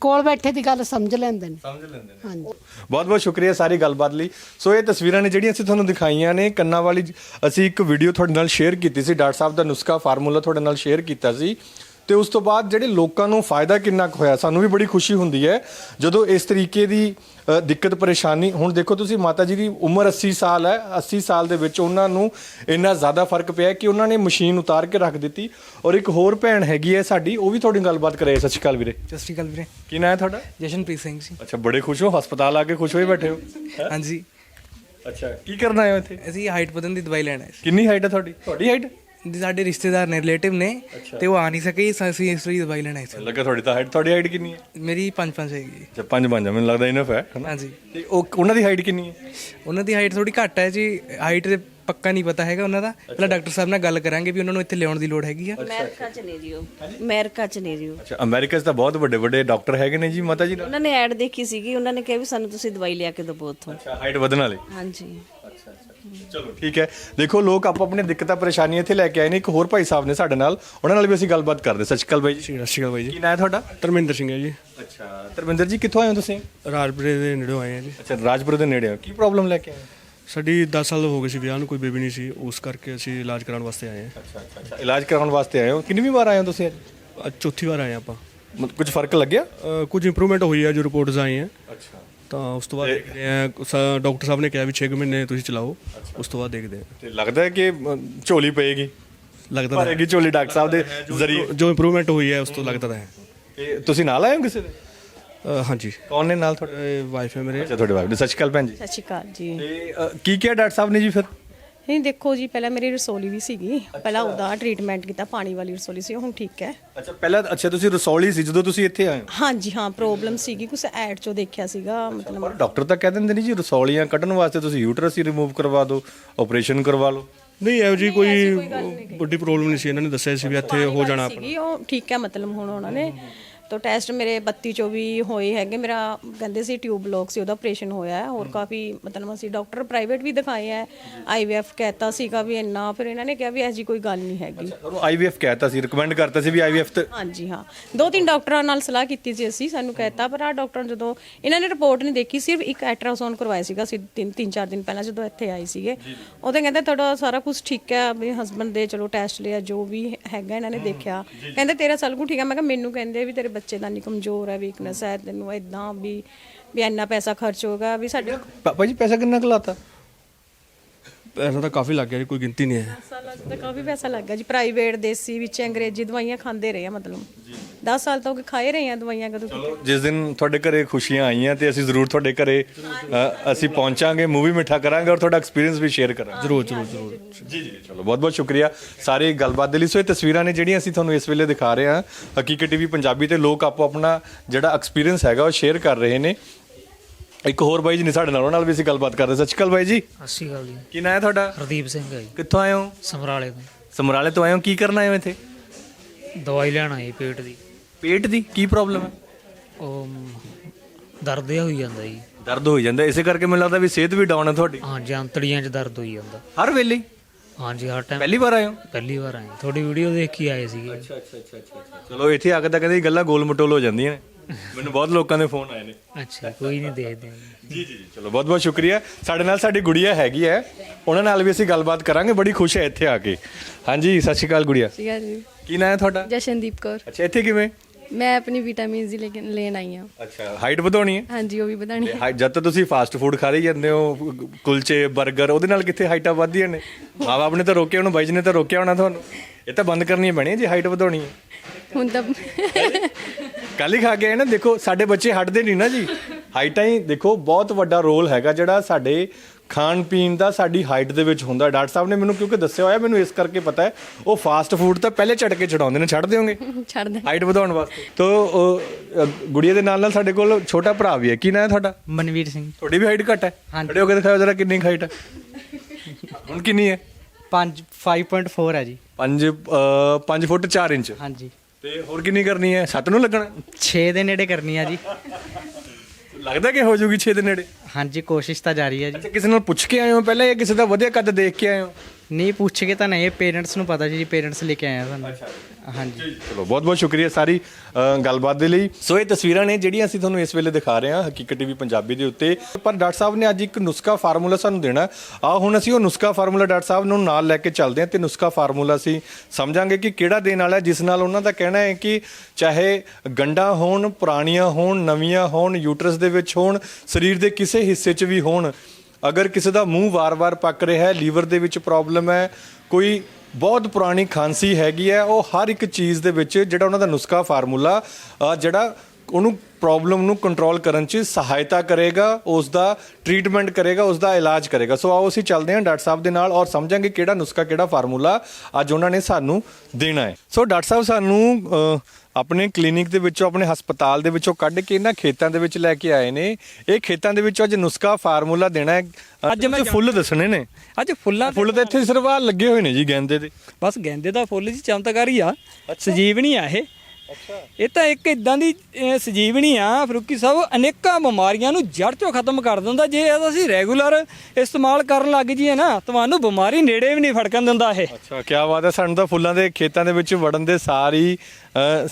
F: ਕੋਲ ਬੈਠੇ ਦੀ ਗੱਲ ਸਮਝ ਲੈਂਦੇ ਨੇ।
A: ਸਮਝ ਲੈਂਦੇ ਨੇ।
F: ਹਾਂਜੀ।
A: ਬਹੁਤ ਬਹੁਤ ਸ਼ੁਕਰੀਆ ਸਾਰੀ ਗੱਲਬਾਤ ਲਈ। ਸੋ ਇਹ ਤਸਵੀਰਾਂ ਨੇ ਜਿਹੜੀਆਂ ਅਸੀਂ ਤੁਹਾਨੂੰ ਦਿਖਾਈਆਂ ਨੇ ਕੰਨਾਂ ਵਾਲੀ ਅਸੀਂ ਇੱਕ ਵੀਡੀਓ ਤੁਹਾਡੇ ਨਾਲ ਸ਼ੇਅਰ ਕੀਤੀ ਸੀ। ਡਾਕਟਰ ਸਾਹਿਬ ਦਾ ਨੁਸਖਾ ਫਾਰਮੂਲਾ ਤੁਹਾਡੇ ਨਾਲ ਸ਼ੇਅਰ ਕੀਤਾ ਸੀ। ਤੇ ਉਸ ਤੋਂ ਬਾਅਦ ਜਿਹੜੇ ਲੋਕਾਂ ਨੂੰ ਫਾਇਦਾ ਕਿੰਨਾ ਕੁ ਹੋਇਆ ਸਾਨੂੰ ਵੀ ਬੜੀ ਖੁਸ਼ੀ ਹੁੰਦੀ ਹੈ ਜਦੋਂ ਇਸ ਤਰੀਕੇ ਦੀ ਦਿੱਕਤ ਪਰੇਸ਼ਾਨੀ ਹੁਣ ਦੇਖੋ ਤੁਸੀਂ ਮਾਤਾ ਜੀ ਦੀ ਉਮਰ 80 ਸਾਲ ਹੈ 80 ਸਾਲ ਦੇ ਵਿੱਚ ਉਹਨਾਂ ਨੂੰ ਇੰਨਾ ਜ਼ਿਆਦਾ ਫ਼ਰਕ ਪਿਆ ਕਿ ਉਹਨਾਂ ਨੇ ਮਸ਼ੀਨ ਉਤਾਰ ਕੇ ਰੱਖ ਦਿੱਤੀ ਔਰ ਇੱਕ ਹੋਰ ਭੈਣ ਹੈਗੀ ਹੈ ਸਾਡੀ ਉਹ ਵੀ ਤੁਹਾਡੀ ਗੱਲਬਾਤ ਕਰੇ ਸਤਿ ਸ਼੍ਰੀ ਅਕਾਲ ਵੀਰੇ।
G: ਸਤਿ ਸ਼੍ਰੀ ਅਕਾਲ ਵੀਰੇ।
A: ਕੀ ਨਾਂ ਹੈ ਤੁਹਾਡਾ?
G: ਜਸ਼ਨਪ੍ਰੀਤ ਸਿੰਘ ਜੀ।
A: ਅੱਛਾ ਬੜੇ ਖੁਸ਼ ਹੋ ਹਸਪਤਾਲ ਆ ਕੇ ਖੁਸ਼ ਹੋਏ ਬੈਠੇ ਹੋ
G: ਹਾਂਜੀ।
A: ਅੱਛਾ ਕੀ ਕਰਨ ਆਏ ਹੋ ਇੱਥੇ?
G: ਅਸੀਂ ਹਾਈਟ ਵਧਣ ਦੀ ਦਵਾਈ ਲੈਣਾ ਹੈ
A: ਕਿੰਨੀ ਹਾਈਟ ਹੈ ਤੁਹਾਡੀ? ਤੁਹਾਡੀ ਹਾਈਟ
G: ਸਾਡੇ ਰਿਸ਼ਤੇਦਾਰ ਨੇ ਰਿਲੇਟਿਵ ਨੇ ਤੇ ਉਹ ਆ ਨਹੀਂ ਸਕੇ ਇਸ- ਅਸੀਂ ਇਸ ਲਈ ਦਵਾਈ ਲੈਣਾ ਹੈ
A: ਲੱਗਾ ਤੁਹਾਡੀ ਤਾਂ ਹਾਈਟ ਤੁਹਾਡੀ ਹਾਈਟ ਕਿੰਨੀ ਹੈ?
G: ਮੇਰੀ 5-5 ਹੈਗੀ
A: ਅੱਛਾ ਪੰਜ ਪੰਜ ਆ, ਮੈਨੂੰ ਲੱਗਦਾ ਇਨਫ ਹੈ ਹਨਾ?
G: ਹਾਂਜੀ।
A: ਤੇ ਉਹ ਉਹਨਾਂ ਦੀ ਹਾਈਟ ਕਿੰਨੀ ਹੈ?
G: ਉਹਨਾਂ ਦੀ ਹਾਈਟ ਥੋੜੀ ਘੱਟ ਹੈ ਜੀ ਹਾਈਟ ਦੇ ਪੱਕਾ ਨਹੀਂ ਪਤਾ ਹੈਗਾ ਉਹਨਾਂ ਦਾ। ਪਹਿਲਾਂ ਡਾਕਟਰ ਸਾਹਿਬ ਨਾਲ ਗੱਲ ਕਰਾਂਗੇ ਵੀ ਉਹਨਾਂ ਨੂੰ ਇੱਥੇ ਲਿਆਉਣ ਦੀ ਲੋੜ ਹੈਗੀ ਆ।
H: ਅਮਰੀਕਾ ਚ ਨੇ ਜੀ ਉਹ। ਅਮਰੀਕਾ ਚ ਨੇ ਜੀ ਉਹ।
A: ਅੱਛਾ ਅਮਰੀਕਾ 'ਚ ਤਾਂ ਬਹੁਤ ਵੱਡੇ ਵੱਡੇ ਡਾਕਟਰ ਹੈਗੇ ਨੇ ਜੀ ਮਾਤਾ ਜੀ
H: ਉਹਨਾਂ ਨੇ ਐਡ ਦੇਖੀ ਸੀਗੀ ਉਹਨਾਂ ਨੇ ਕਿਹਾ ਵੀ ਸਾਨੂੰ ਤੁਸੀਂ ਦਵਾਈ ਲਿਆ ਕੇ ਦਿਓ ਉੱਥੋਂ।
A: ਅੱਛਾ ਹਾਈਟ ਵਧਣ ਵਾਲੀ।
H: ਹਾਂਜੀ।
A: ਚਲੋ ਠੀਕ। ਹੈ। ਦੇਖੋ ਲੋਕ ਆਪੋ ਆਪਣੇ ਦਿੱਕਤਾਂ ਪਰੇਸ਼ਾਨੀਆਂ ਇੱਥੇ ਲੈ ਕੇ ਆਏ ਨੇ। ਇੱਕ ਹੋਰ ਭਾਈ ਸਾਹਿਬ ਨੇ ਸਾਡੇ ਨਾਲ। ਉਹਨਾਂ ਨਾਲ ਵੀ ਅਸੀਂ ਗੱਲਬਾਤ ਕਰਦੇ ਸਤਿ ਸ਼੍ਰੀ ਅਕਾਲ ਬਾਈ ਜੀ।
I: ਸਤਿ ਸ਼੍ਰੀ ਅਕਾਲ ਬਾਈ ਜੀ।
A: ਕੀ ਨਾਂ ਹੈ ਤੁਹਾਡਾ?
I: ਧਰਮਿੰਦਰ ਸਿੰਘ ਹੈ ਜੀ।
A: ਅੱਛਾ। ਧਰਮਿੰਦਰ ਜੀ ਕਿੱਥੋਂ ਆਏ ਹੋ ਤੁਸੀਂ?
I: ਰਾਜਪੁਰੇ ਦੇ ਨੇੜੇ ਆਏ ਆ ਜੀ।
A: ਅੱਛਾ ਰਾਜਪੁਰ ਦੇ ਨੇੜੇ ਹੋ ਕੀ ਪ੍ਰੋਬਲਮ ਲੈ ਕੇ ਆਏ?
I: ਸਾਡੀ 10 ਸਾਲ ਹੋ ਗਏ ਸੀ ਵਿਆਹ ਨੂੰ ਕੋਈ ਬੇਬੀ ਨਹੀਂ ਸੀ। ਉਸ ਕਰਕੇ ਅਸੀਂ ਇਲਾਜ ਕਰਾਉਣ ਵਾਸਤੇ ਆਏ ਹਾਂ।
A: ਅੱਛਾ ਅੱਛਾ ਅੱਛਾ। ਇਲਾਜ ਕਰਾਉਣ ਵਾਸਤੇ ਆਏ ਹੋ। ਕਿੰਨੀ ਵਾਰ ਆਏ ਹੋ ਤੁਸੀਂ ਅੱਜ?
I: ਚੌਥੀ ਵਾਰ ਆਏ ਆਪਾਂ।
A: ਮਤਲਬ ਕੁਝ ਫ਼ਰਕ ਲੱਗਿਆ?
I: ਕੁਝ ਇੰਪਰੂਵਮੈਂਟ ਹੋਈ ਹੈ ਜੋ ਰਿਪੋਰਟਸ ਆਈ ਹੈ।
A: ਅੱਛਾ।
I: ਤਾਂ ਉਸ ਤੋਂ ਬਾਅਦ ਦੇਖਦੇ ਸ- ਡਾਕਟਰ ਸਾਹਿਬ ਨੇ ਕਿਹਾ ਵੀ 6 ਮਹੀਨੇ ਤੁਸੀਂ ਚਲਾਓ। ਉਸ ਤੋਂ ਬਾਅਦ ਦੇਖਦੇ ਹਾਂ।
A: ਤੇ ਲੱਗਦਾ ਹੈ ਕਿ ਝੋਲੀ ਪਏਗੀ?
I: ਲੱਗਦਾ ਤਾਂ ਹੈ।
A: ਭਰੇਗੀ ਝੋਲੀ ਡਾਕਟਰ ਸਾਹਿਬ ਦੇ ਜ਼ਰੀਏ?
I: ਜੋ ਇੰਪਰੂਵਮੈਂਟ ਹੋਈ ਹੈ ਉਸ ਤੋਂ ਲੱਗਦਾ ਤਾਂ ਹੈ।
A: ਤੇ ਤੁਸੀਂ ਨਾਲ ਆਏ ਹੋ ਕਿਸੇ ਦੇ?
I: ਅ, ਹਾਂਜੀ।
A: ਕੌਣ ਨੇ ਨਾਲ ਤੁਹਾਡੇ?
I: ਵਾਈਫ ਹੈ ਮੇਰੇ।
A: ਅੱਛਾ ਤੁਹਾਡੇ ਵਾਈਫ ਦੇ। ਅਕਾਲ ਭੈਣ ਜੀ।
J: ਸਤਿ ਸ਼੍ਰੀ ਅਕਾਲ ਜੀ।
A: ਤੇ ਅ, ਕੀ ਕਿਹਾ ਡਾਕਟਰ ਸਾਹਿਬ ਨੇ ਜੀ ਫਿਰ?
J: ਨਹੀਂ ਦੇਖੋ ਜੀ ਪਹਿਲਾਂ ਮੇਰੀ ਰਸੋਲੀ ਵੀ ਸੀਗੀ। ਪਹਿਲਾਂ ਉਹਦਾ ਟ੍ਰੀਟਮੈਂਟ ਕੀਤਾ ਪਾਣੀ ਵਾਲੀ ਰਸੋਲੀ ਸੀ ਉਹ ਹੁਣ ਠੀਕ ਹੈ।
A: ਅੱਛਾ ਪਹਿਲਾਂ ਅੱਛਾ ਤੁਸੀਂ ਰਸੌਲੀ ਸੀ ਜਦੋਂ ਤੁਸੀਂ ਇੱਥੇ ਆਏ ਹੋ?
J: ਹਾਂਜੀ ਹਾਂ ਪ੍ਰੋਬਲਮ ਸੀਗੀ ਕੁਛ ਐਡ ਚੋਂ ਦੇਖਿਆ ਸੀਗਾ ਮਤਲਬ
A: ਪਰ ਡਾਕਟਰ ਤਾਂ ਕਹਿ ਦਿੰਦੇ ਨੇ ਜੀ ਰਸੌਲੀਆਂ ਕੱਢਣ ਵਾਸਤੇ ਤੁਸੀਂ ਯੂਟਰਸ ਹੀ ਰਿਮੂਵ ਕਰਵਾ ਦਿਓ ਆਪਰੇਸ਼ਨ ਕਰਵਾ ਲਓ।
I: ਨਹੀਂ ਇਹੋ ਜੀ ਕੋਈ ਵੱਡੀ ਪ੍ਰੋਬਲਮ ਨਹੀਂ ਸੀ ਇਹਨਾਂ ਨੇ ਦੱਸਿਆ ਸੀ ਵੀ ਇੱਥੇ ਹੋ ਜਾਣਾ ਆਪਣਾ।
J: ਸੀਗੀ ਉਹ ਠੀਕ ਹੈ ਮਤਲਬ ਹੁਣ ਉਹਨਾਂ ਨੇ। ਤਾਂ ਟੈਸਟ ਮੇਰੇ 32 ਚੋਂ ਵੀ ਹੋਏ ਹੈਗੇ। ਮੇਰਾ ਕਹਿੰਦੇ ਸੀ ਟਿਊਬ ਬਲੌਕ ਸੀ ਉਹਦਾ ਆਪਰੇਸ਼ਨ ਹੋਇਆ ਹੈ। ਹੋਰ ਕਾਫੀ ਮਤਲਬ ਅਸੀਂ ਡਾਕਟਰ ਪ੍ਰਾਈਵੇਟ ਵੀ ਦਿਖਾਏ ਹੈ। ਆਈਵੀਐਫ ਕਹਿਤਾ ਸੀਗਾ ਵੀ ਇੰਨਾ ਫਿਰ ਇਹਨਾਂ ਨੇ ਕਿਹਾ ਵੀ ਐਸੀ ਕੋਈ ਗੱਲ ਨਹੀਂ ਹੈਗੀ।
A: ਤੁਹਾਨੂੰ ਆਈਵੀਐਫ ਕਹਿਤਾ ਸੀ ਰეკਮੈਂਡ ਕਰਤਾ ਸੀ ਵੀ ਆਈਵੀਐਫ ਤੇ
J: ਹਾਂਜੀ ਹਾਂ। ਦੋ ਤਿੰਨ ਡਾਕਟਰਾਂ ਨਾਲ ਸਲਾਹ ਕੀਤੀ ਸੀ ਅਸੀਂ ਸਾਨੂੰ ਕਹਿਤਾ ਪਰ ਆ ਡਾਕਟਰ ਜਦੋਂ ਇਹਨਾਂ ਨੇ ਰਿਪੋਰਟ ਨਹੀਂ ਦੇਖੀ ਸਿਰਫ ਇੱਕ ਅਲਟਰਾਸਾਊਂਡ ਕਰਵਾਇਆ ਸੀਗਾ ਅਸੀਂ ਤਿੰਨ ਤਿੰਨ ਚਾਰ ਦਿਨ ਪਹਿਲਾਂ ਜਦੋਂ ਇੱਥੇ ਆਏ ਸੀਗੇ। ਉਹਦੇ ਕਹਿੰਦੇ ਤੁਹਾਡਾ ਸਾਰਾ ਕੁਝ ਠੀਕ ਹੈ ਵੀ ਹਸਬੰਡ ਦੇ ਚਲੋ ਟੈਸਟ ਲਿਆ ਜੋ ਵੀ ਹੈਗਾ ਇਹਨਾਂ ਨੇ ਦੇਖਿਆ। ਕਹਿੰਦੇ ਤੇਰਾ ਸਭ ਕੁਝ ਠੀਕ ਹੈ ਮੈਂ ਕਿਹਾ ਮੈਨੂੰ ਕਹਿੰਦੇ ਵੀ ਤੇਰੇ ਬੱਚੇ ਦਾ ਨਹੀਂ ਕਮਜ਼ੋਰ ਹੈ ਵੀਕਨੈਸ ਹੈ ਤੈਨੂੰ ਇਦਾਂ ਵੀ ਵੀ ਇੰਨਾ ਪੈਸਾ ਖਰਚ ਹੋਗਾ ਵੀ ਸਾਡੇ
A: ਪਾਪਾ ਜੀ ਪੈਸਾ ਕਿੰਨਾ ਕੁ ਲਾਤਾ?
I: ਪੈਸਾ ਤਾਂ ਕਾਫੀ ਲੱਗ ਗਿਆ ਜੀ ਕੋਈ ਗਿਣਤੀ ਨਹੀਂ ਹੈ।
J: 'ਚ ਤਾਂ ਕਾਫੀ ਪੈਸਾ ਲੱਗ ਗਿਆ ਜੀ ਪ੍ਰਾਈਵੇਟ ਦੇਸੀ ਵਿੱਚ ਅੰਗਰੇਜ਼ੀ ਦਵਾਈਆਂ ਖਾਂਦੇ ਰਹੇ ਆ ਮਤਲਬ। 10 ਸਾਲ ਤੋਂ ਖਾਏ ਰਹੇ ਆ ਦਵਾਈਆਂ ਕਦੋਂ
A: ਚਲੋ ਜਿਸ ਦਿਨ ਤੁਹਾਡੇ ਘਰੇ ਖੁਸ਼ੀਆਂ ਆਈਆਂ ਤੇ ਅਸੀਂ ਜ਼ਰੂਰ ਤੁਹਾਡੇ ਘਰੇ ਅ, ਅਸੀਂ ਪਹੁੰਚਾਂਗੇ ਮੂਵੀ ਮਿੱਠਾ ਕਰਾਂਗੇ ਔਰ ਤੁਹਾਡਾ ਐਕਸਪੀਰੀਅੰਸ ਵੀ ਸ਼ੇਅਰ ਕਰਾਂਗੇ।
I: ਜ਼ਰੂਰ ਜ਼ਰੂਰ ਜ਼ਰੂਰ।
A: ਜੀ ਜੀ ਚਲੋ ਬਹੁਤ ਬਹੁਤ ਸ਼ੁਕਰੀਆ। ਸਾਰੇ ਗੱਲਬਾਤ ਦੇ ਲਈ। ਸੋ ਇਹ ਤਸਵੀਰਾਂ ਨੇ ਜਿਹੜੀਆਂ ਅਸੀਂ ਤੁਹਾਨੂੰ ਇਸ ਵੇਲੇ ਦਿਖਾ ਰਹੇ ਹਾਂ। ਹਕੀਕਤ ਟੀਵੀ ਪੰਜਾਬੀ ਤੇ ਲੋਕ ਆਪੋ ਆਪਣਾ ਜਿਹੜਾ ਐਕਸਪੀਰੀਅੰਸ ਹੈਗਾ ਉਹ ਸ਼ੇਅਰ ਕਰ ਰਹੇ ਨੇ। ਇੱਕ ਹੋਰ ਬਾਈ ਜੀ ਨੇ ਸਾਡੇ ਨਾਲ ਉਹਨਾਂ ਨਾਲ ਵੀ ਅਸੀਂ ਗੱਲਬਾਤ ਕਰਦੇ ਸਤਿ ਸ਼੍ਰੀ ਅਕਾਲ ਬਾਈ ਜੀ।
K: ਸਤਿ ਸ਼੍ਰੀ ਅਕਾਲ ਜੀ।
A: ਕੀ ਨਾਂ ਹੈ ਤੁਹਾਡਾ?
K: ਹਰਦੀਪ ਸਿੰਘ ਹੈ ਜੀ।
A: ਕਿੱਥੋਂ ਆਏ ਹੋ?
K: ਸਮਰਾਲੇ ਤੋਂ।
A: ਸਮਰਾਲੇ ਤੋਂ ਆਏ ਹੋ? ਕੀ ਕਰਨ ਆਏ ਹੋ ਇੱਥੇ?
K: ਦਵਾਈ ਲੈਣ ਆਏ ਪੇਟ ਦੀ।
A: ਪੇਟ ਦੀ ਕੀ ਪ੍ਰੋਬਲਮ ਹੈ?
K: ਉਹ ਮ, ਦਰਦ ਜਿਹਾ ਹੋਈ ਜਾਂਦਾ ਜੀ।
A: ਦਰਦ ਹੋ ਜਾਂਦਾ ਇਸੇ ਕਰਕੇ ਮੈਨੂੰ ਲੱਗਦਾ ਵੀ ਸਿਹਤ ਵੀ ਡਾਊਨ ਹੈ ਤੁਹਾਡੀ।
K: ਹਾਂ ਜੰਤੜੀਆਂ 'ਚ ਦਰਦ ਹੋਈ ਜਾਂਦਾ।
A: ਹਰ ਵੇਲੇ ਹੀ?
K: ਹਾਂਜੀ ਹਰ ਟਾਈਮ
A: ਪਹਿਲੀ ਵਾਰ ਆਏ ਹੋ?
K: ਪਹਿਲੀ ਵਾਰ ਆਏ ਤੁਹਾਡੀ ਵੀਡੀਓ ਦੇਖ ਕੇ ਆਏ ਸੀਗੇ।
A: ਅੱਛਾ ਅੱਛਾ ਅੱਛਾ ਚਲੋ ਇੱਥੇ ਆ ਕੇ ਤਾਂ ਕਹਿੰਦੇ ਗੱਲਾਂ ਗੋਲ ਮਟੋਲ ਹੋ ਜਾਂਦੀਆਂ ਨੇ। ਮੈਨੂੰ ਬਹੁਤ ਲੋਕਾਂ ਦੇ ਫੋਨ ਆਏ ਨੇ।
K: ਅੱਛਾ ਕੋਈ ਨਹੀਂ ਦੇਖਦੇ। ਜੀ
A: ਜੀ ਜੀ ਚਲੋ ਬਹੁਤ ਬਹੁਤ ਸ਼ੁਕਰੀਆ। ਸਾਡੇ ਨਾਲ ਸਾਡੀ ਗੁੜੀਆ ਹੈਗੀ ਹੈ। ਉਹਨਾਂ ਨਾਲ ਵੀ ਅਸੀਂ ਗੱਲਬਾਤ ਕਰਾਂਗੇ। ਬੜੀ ਖੁਸ਼ ਹੈ ਇੱਥੇ ਆ ਕੇ। ਹਾਂਜੀ ਸਤਿ ਸ਼੍ਰੀ ਅਕਾਲ ਗੁੜੀਆ।
L: ਠੀਕ ਹੈ ਜੀ।
A: ਕੀ ਨਾਂ ਹੈ ਤੁਹਾਡਾ?
L: ਜਸ਼ਨਦੀਪ ਕੌਰ।
A: ਅੱਛਾ ਇੱਥੇ ਕਿਵੇਂ?
L: ਮੈਂ ਆਪਣੀ ਵਿਟਾਮਿਨਸ ਦੀ ਲੇਕਿਨ ਲੈਣ ਆਈ ਹਾਂ।
A: ਅੱਛਾ ਹਾਈਟ ਵਧਾਉਣੀ ਹੈ?
L: ਹਾਂਜੀ ਉਹ ਵੀ ਵਧਾਣੀ
A: ਹਾਈ- ਜਦ ਤੱਕ ਤੁਸੀਂ ਫਾਸਟ ਫੂਡ ਖਾ ਰਹੀ ਜਾਂਦੇ ਹੋ ਕੁਲਚੇ 버ਗਰ ਉਹਦੇ ਨਾਲ ਕਿੱਥੇ ਹਾਈਟਾਂ ਵੱਧਦੀਆਂ ਨੇ? ਮਾਂ ਬਾਪ ਨੇ ਤਾਂ ਰੋਕਿਆ ਉਹਨੂੰ ਬਾਈ ਜੀ ਨੇ ਤਾਂ ਰੋਕਿਆ ਹੋਣਾ ਤੁਹਾਨੂੰ। ਇਹ ਤਾਂ ਬੰਦ ਕਰਨੀ ਪੈਣੀ ਹੈ ਜੇ ਹਾਈਟ ਵਧਾਉਣੀ ਹੈ।
L: ਹੁਣ ਤਾਂ
A: ਕੱਲ ਹੀ ਖਾ ਕੇ ਆਏ ਨਾ ਦੇਖੋ ਸਾਡੇ ਬੱਚੇ ਹਟਦੇ ਨਹੀਂ ਨਾ ਜੀ। ਹਾਈਟਾਂ ਹੀ ਦੇਖੋ ਬਹੁਤ ਵੱਡਾ ਰੋਲ ਹੈਗਾ ਜਿਹੜਾ ਸਾਡੇ ਖਾਣ ਪੀਣ ਦਾ ਸਾਡੀ ਹਾਈਟ ਦੇ ਵਿੱਚ ਹੁੰਦਾ। ਡਾਕਟਰ ਸਾਹਿਬ ਨੇ ਮੈਨੂੰ ਕਿਉਂਕਿ ਦੱਸਿਆ ਹੋਇਆ ਮੈਨੂੰ ਇਸ ਕਰਕੇ ਪਤਾ ਹੈ ਉਹ ਫਾਸਟ ਫੂਡ ਤਾਂ ਪਹਿਲੇ ਝਟਕੇ ਚੜਾਉਂਦੇ ਨੇ ਛੱਡ ਦਿਓਗੇ? [LAUGHS]
L: ਛੱਡ ਦੇ
A: ਹਾਈਟ ਵਧਾਉਣ ਵਾਸਤੇ। ਤੋ ਗੁੜੀਆ ਦੇ ਨਾਲ ਨਾਲ ਸਾਡੇ ਕੋਲ ਛੋਟਾ ਭਰਾ ਵੀ ਹੈ। ਕੀ ਨਾਂ ਹੈ ਤੁਹਾਡਾ?
G: ਮਨਵੀਰ ਸਿੰਘ।
A: ਤੁਹਾਡੀ ਵੀ ਹਾਈਟ ਘੱਟ ਹੈ? ਖੜੇ ਹੋ ਕੇ ਦਿਖਾਓ ਜਰਾ ਕਿੰਨੀ ਹਾਈਟ ਹੈ। [LAUGHS] ਹੁਣ ਕਿੰਨੀ ਹੈ?
G: 5 5.4 ਹੈ ਜੀ।
A: 5 5 ਫੁੱਟ 4 ਇੰਚ।
G: ਹਾਂਜੀ।
A: ਤੇ ਹੋਰ ਕਿੰਨੀ ਕਰਨੀ ਹੈ? 7 ਨੂੰ ਲੱਗਣਾ
G: 6 ਦੇ ਨੇੜੇ ਕਰਨੀ ਆ ਜੀ। [LAUGHS]
A: ਲੱਗਦਾ ਕਿ ਹੋ ਜੂਗੀ 6 ਦੇ ਨੇੜੇ?
G: ਹਾਂਜੀ ਕੋਸ਼ਿਸ਼ ਤਾਂ ਜਾਰੀ ਹੈ ਜੀ।
A: ਅੱਛਾ ਕਿਸੇ ਨਾਲ ਪੁੱਛ ਕੇ ਆਏ ਹੋ ਪਹਿਲਾਂ ਜਾਂ ਕਿਸੇ ਦਾ ਵਧੀਆ ਕੱਦ ਦੇਖ ਕੇ ਆਏ ਹੋ?
G: ਨਹੀਂ ਪੁੱਛ ਕੇ ਤਾਂ ਨਹੀਂ ਪੇਰੈਂਟਸ ਨੂੰ ਪਤਾ ਜੀ ਪੇਰੈਂਟਸ ਲੈ ਕੇ ਆਏ ਆ ਸਾਨੂੰ। ਹਾਂਜੀ।
A: ਚਲੋ ਬਹੁਤ ਬਹੁਤ ਸ਼ੁਕਰੀਆ ਸਾਰੀ ਅ, ਗੱਲਬਾਤ ਦੇ ਲਈ। ਸੋ ਇਹ ਤਸਵੀਰਾਂ ਨੇ ਜਿਹੜੀਆਂ ਅਸੀਂ ਤੁਹਾਨੂੰ ਇਸ ਵੇਲੇ ਦਿਖਾ ਰਹੇ ਹਾਂ ਹਕੀਕਤ ਟੀਵੀ ਪੰਜਾਬੀ ਦੇ ਉੱਤੇ। ਪਰ ਡਾਕਟਰ ਸਾਹਿਬ ਨੇ ਅੱਜ ਇੱਕ ਨੁਸਖਾ ਫਾਰਮੂਲਾ ਸਾਨੂੰ ਦੇਣਾ। ਆ ਹੁਣ ਅਸੀਂ ਉਹ ਨੁਸਖਾ ਫਾਰਮੂਲਾ ਡਾਕਟਰ ਸਾਹਿਬ ਨੂੰ ਨਾਲ ਲੈ ਕੇ ਚੱਲਦੇ ਹਾਂ ਤੇ ਨੁਸਖਾ ਫਾਰਮੂਲਾ ਅਸੀਂ ਸਮਝਾਂਗੇ ਕਿ ਕਿਹੜਾ ਦੇਣ ਵਾਲਾ ਹੈ, ਜਿਸ ਨਾਲ ਉਹਨਾਂ ਦਾ ਕਹਿਣਾ ਹੈ ਕਿ ਚਾਹੇ ਗੰਡਾ ਹੋਣ ਪੁਰਾਣੀਆਂ ਹੋਣ ਨਵੀਆਂ ਹੋਣ ਯੂਟਰਸ ਦੇ ਵਿੱਚ ਹੋਣ ਸਰੀਰ ਦੇ ਕਿਸੇ ਹਿੱਸੇ 'ਚ ਵੀ ਹੋਣ। ਅਗਰ ਕਿਸੇ ਦਾ ਮੂੰਹ ਵਾਰ-ਵਾਰ ਪੱਕ ਰਿਹਾ ਹੈ ਲੀਵਰ ਦੇ ਵਿੱਚ ਪ੍ਰੋਬਲਮ ਹੈ ਕੋਈ ਬਹੁਤ ਪੁਰਾਣੀ ਖਾਂਸੀ ਹੈਗੀ ਹੈ, ਉਹ ਹਰ ਇੱਕ ਚੀਜ਼ ਦੇ ਵਿੱਚ ਜਿਹੜਾ ਉਹਨਾਂ ਦਾ ਨੁਸਖਾ ਫਾਰਮੂਲਾ ਜਿਹੜਾ ਉਹਨੂੰ ਪ੍ਰੋਬਲਮ ਨੂੰ ਕੰਟਰੋਲ ਕਰਨ 'ਚ ਸਹਾਇਤਾ ਕਰੇਗਾ ਉਸ ਦਾ ਟ੍ਰੀਟਮੈਂਟ ਕਰੇਗਾ ਉਸ ਦਾ ਇਲਾਜ ਕਰੇਗਾ। ਸੋ ਆਓ ਅਸੀਂ ਚੱਲਦੇ ਹਾਂ ਡਾਕਟਰ ਸਾਹਿਬ ਦੇ ਨਾਲ ਔਰ ਸਮਝਾਂਗੇ ਕਿਹੜਾ ਨੁਸਖਾ, ਕਿਹੜਾ ਫਾਰਮੂਲਾ ਅੱਜ ਉਹਨਾਂ ਨੇ ਸਾਨੂੰ ਦੇਣਾ ਹੈ। ਸੋ ਡਾਕਟਰ ਸਾਹਿਬ, ਸਾਨੂੰ ਆਪਣੇ ਕਲੀਨਿਕ ਦੇ ਵਿੱਚੋਂ ਆਪਣੇ ਹਸਪਤਾਲ ਦੇ ਵਿੱਚੋਂ ਕੱਢ ਕੇ ਇਹਨਾਂ ਖੇਤਾਂ ਦੇ ਵਿੱਚ ਲੈ ਕੇ ਆਏ ਨੇ। ਇਹ ਖੇਤਾਂ ਦੇ ਵਿੱਚੋਂ ਅੱਜ ਨੁਸਖਾ ਫਾਰਮੂਲਾ ਦੇਣਾ ਹੈ। ਅੱਜ ਮੈਂ ਫੁੱਲ ਦੱਸਣੇ ਨੇ।
B: ਅੱਜ ਫੁੱਲਾਂ
A: ਫੁੱਲ ਤਾਂ ਇੱਥੇ ਸਿਰਫ ਲੱਗੇ ਹੋਏ ਨੇ ਜੀ ਗੈਂਦੇ ਦੇ।
B: ਬਸ ਗੈਂਦੇ ਦਾ ਫੁੱਲ ਜੀ ਚਮਤਕਾਰੀ ਆ। ਸਜੀਵਨੀ ਆ ਇਹ। ਇਹ ਤਾਂ ਇੱਕ ਇਦਾਂ ਦੀ ਅਹ, ਸਜੀਵਨੀ ਆ ਫਰੂਕੀ ਸਾਹਿਬ ਅਨੇਕਾਂ ਬਿਮਾਰੀਆਂ ਨੂੰ ਜੜ ਤੋਂ ਖਤਮ ਕਰ ਦਿੰਦਾ ਜੇ ਇਹਦਾ ਅਸੀਂ ਰੈਗੂਲਰ ਇਸਤੇਮਾਲ ਕਰਨ ਲੱਗ ਜੀਏ ਨਾ ਤੁਹਾਨੂੰ ਬਿਮਾਰੀ ਨੇੜੇ ਵੀ ਨਹੀਂ ਫੜਕਣ ਦਿੰਦਾ ਇਹ।
A: ਅੱਛਾ ਕੀ ਬਾਤ ਹੈ ਸਾਨੂੰ ਤਾਂ ਫੁੱਲਾਂ ਦੇ ਖੇਤਾਂ ਦੇ ਵਿੱਚ ਵੜਨ ਦੇ ਸਾਰੀ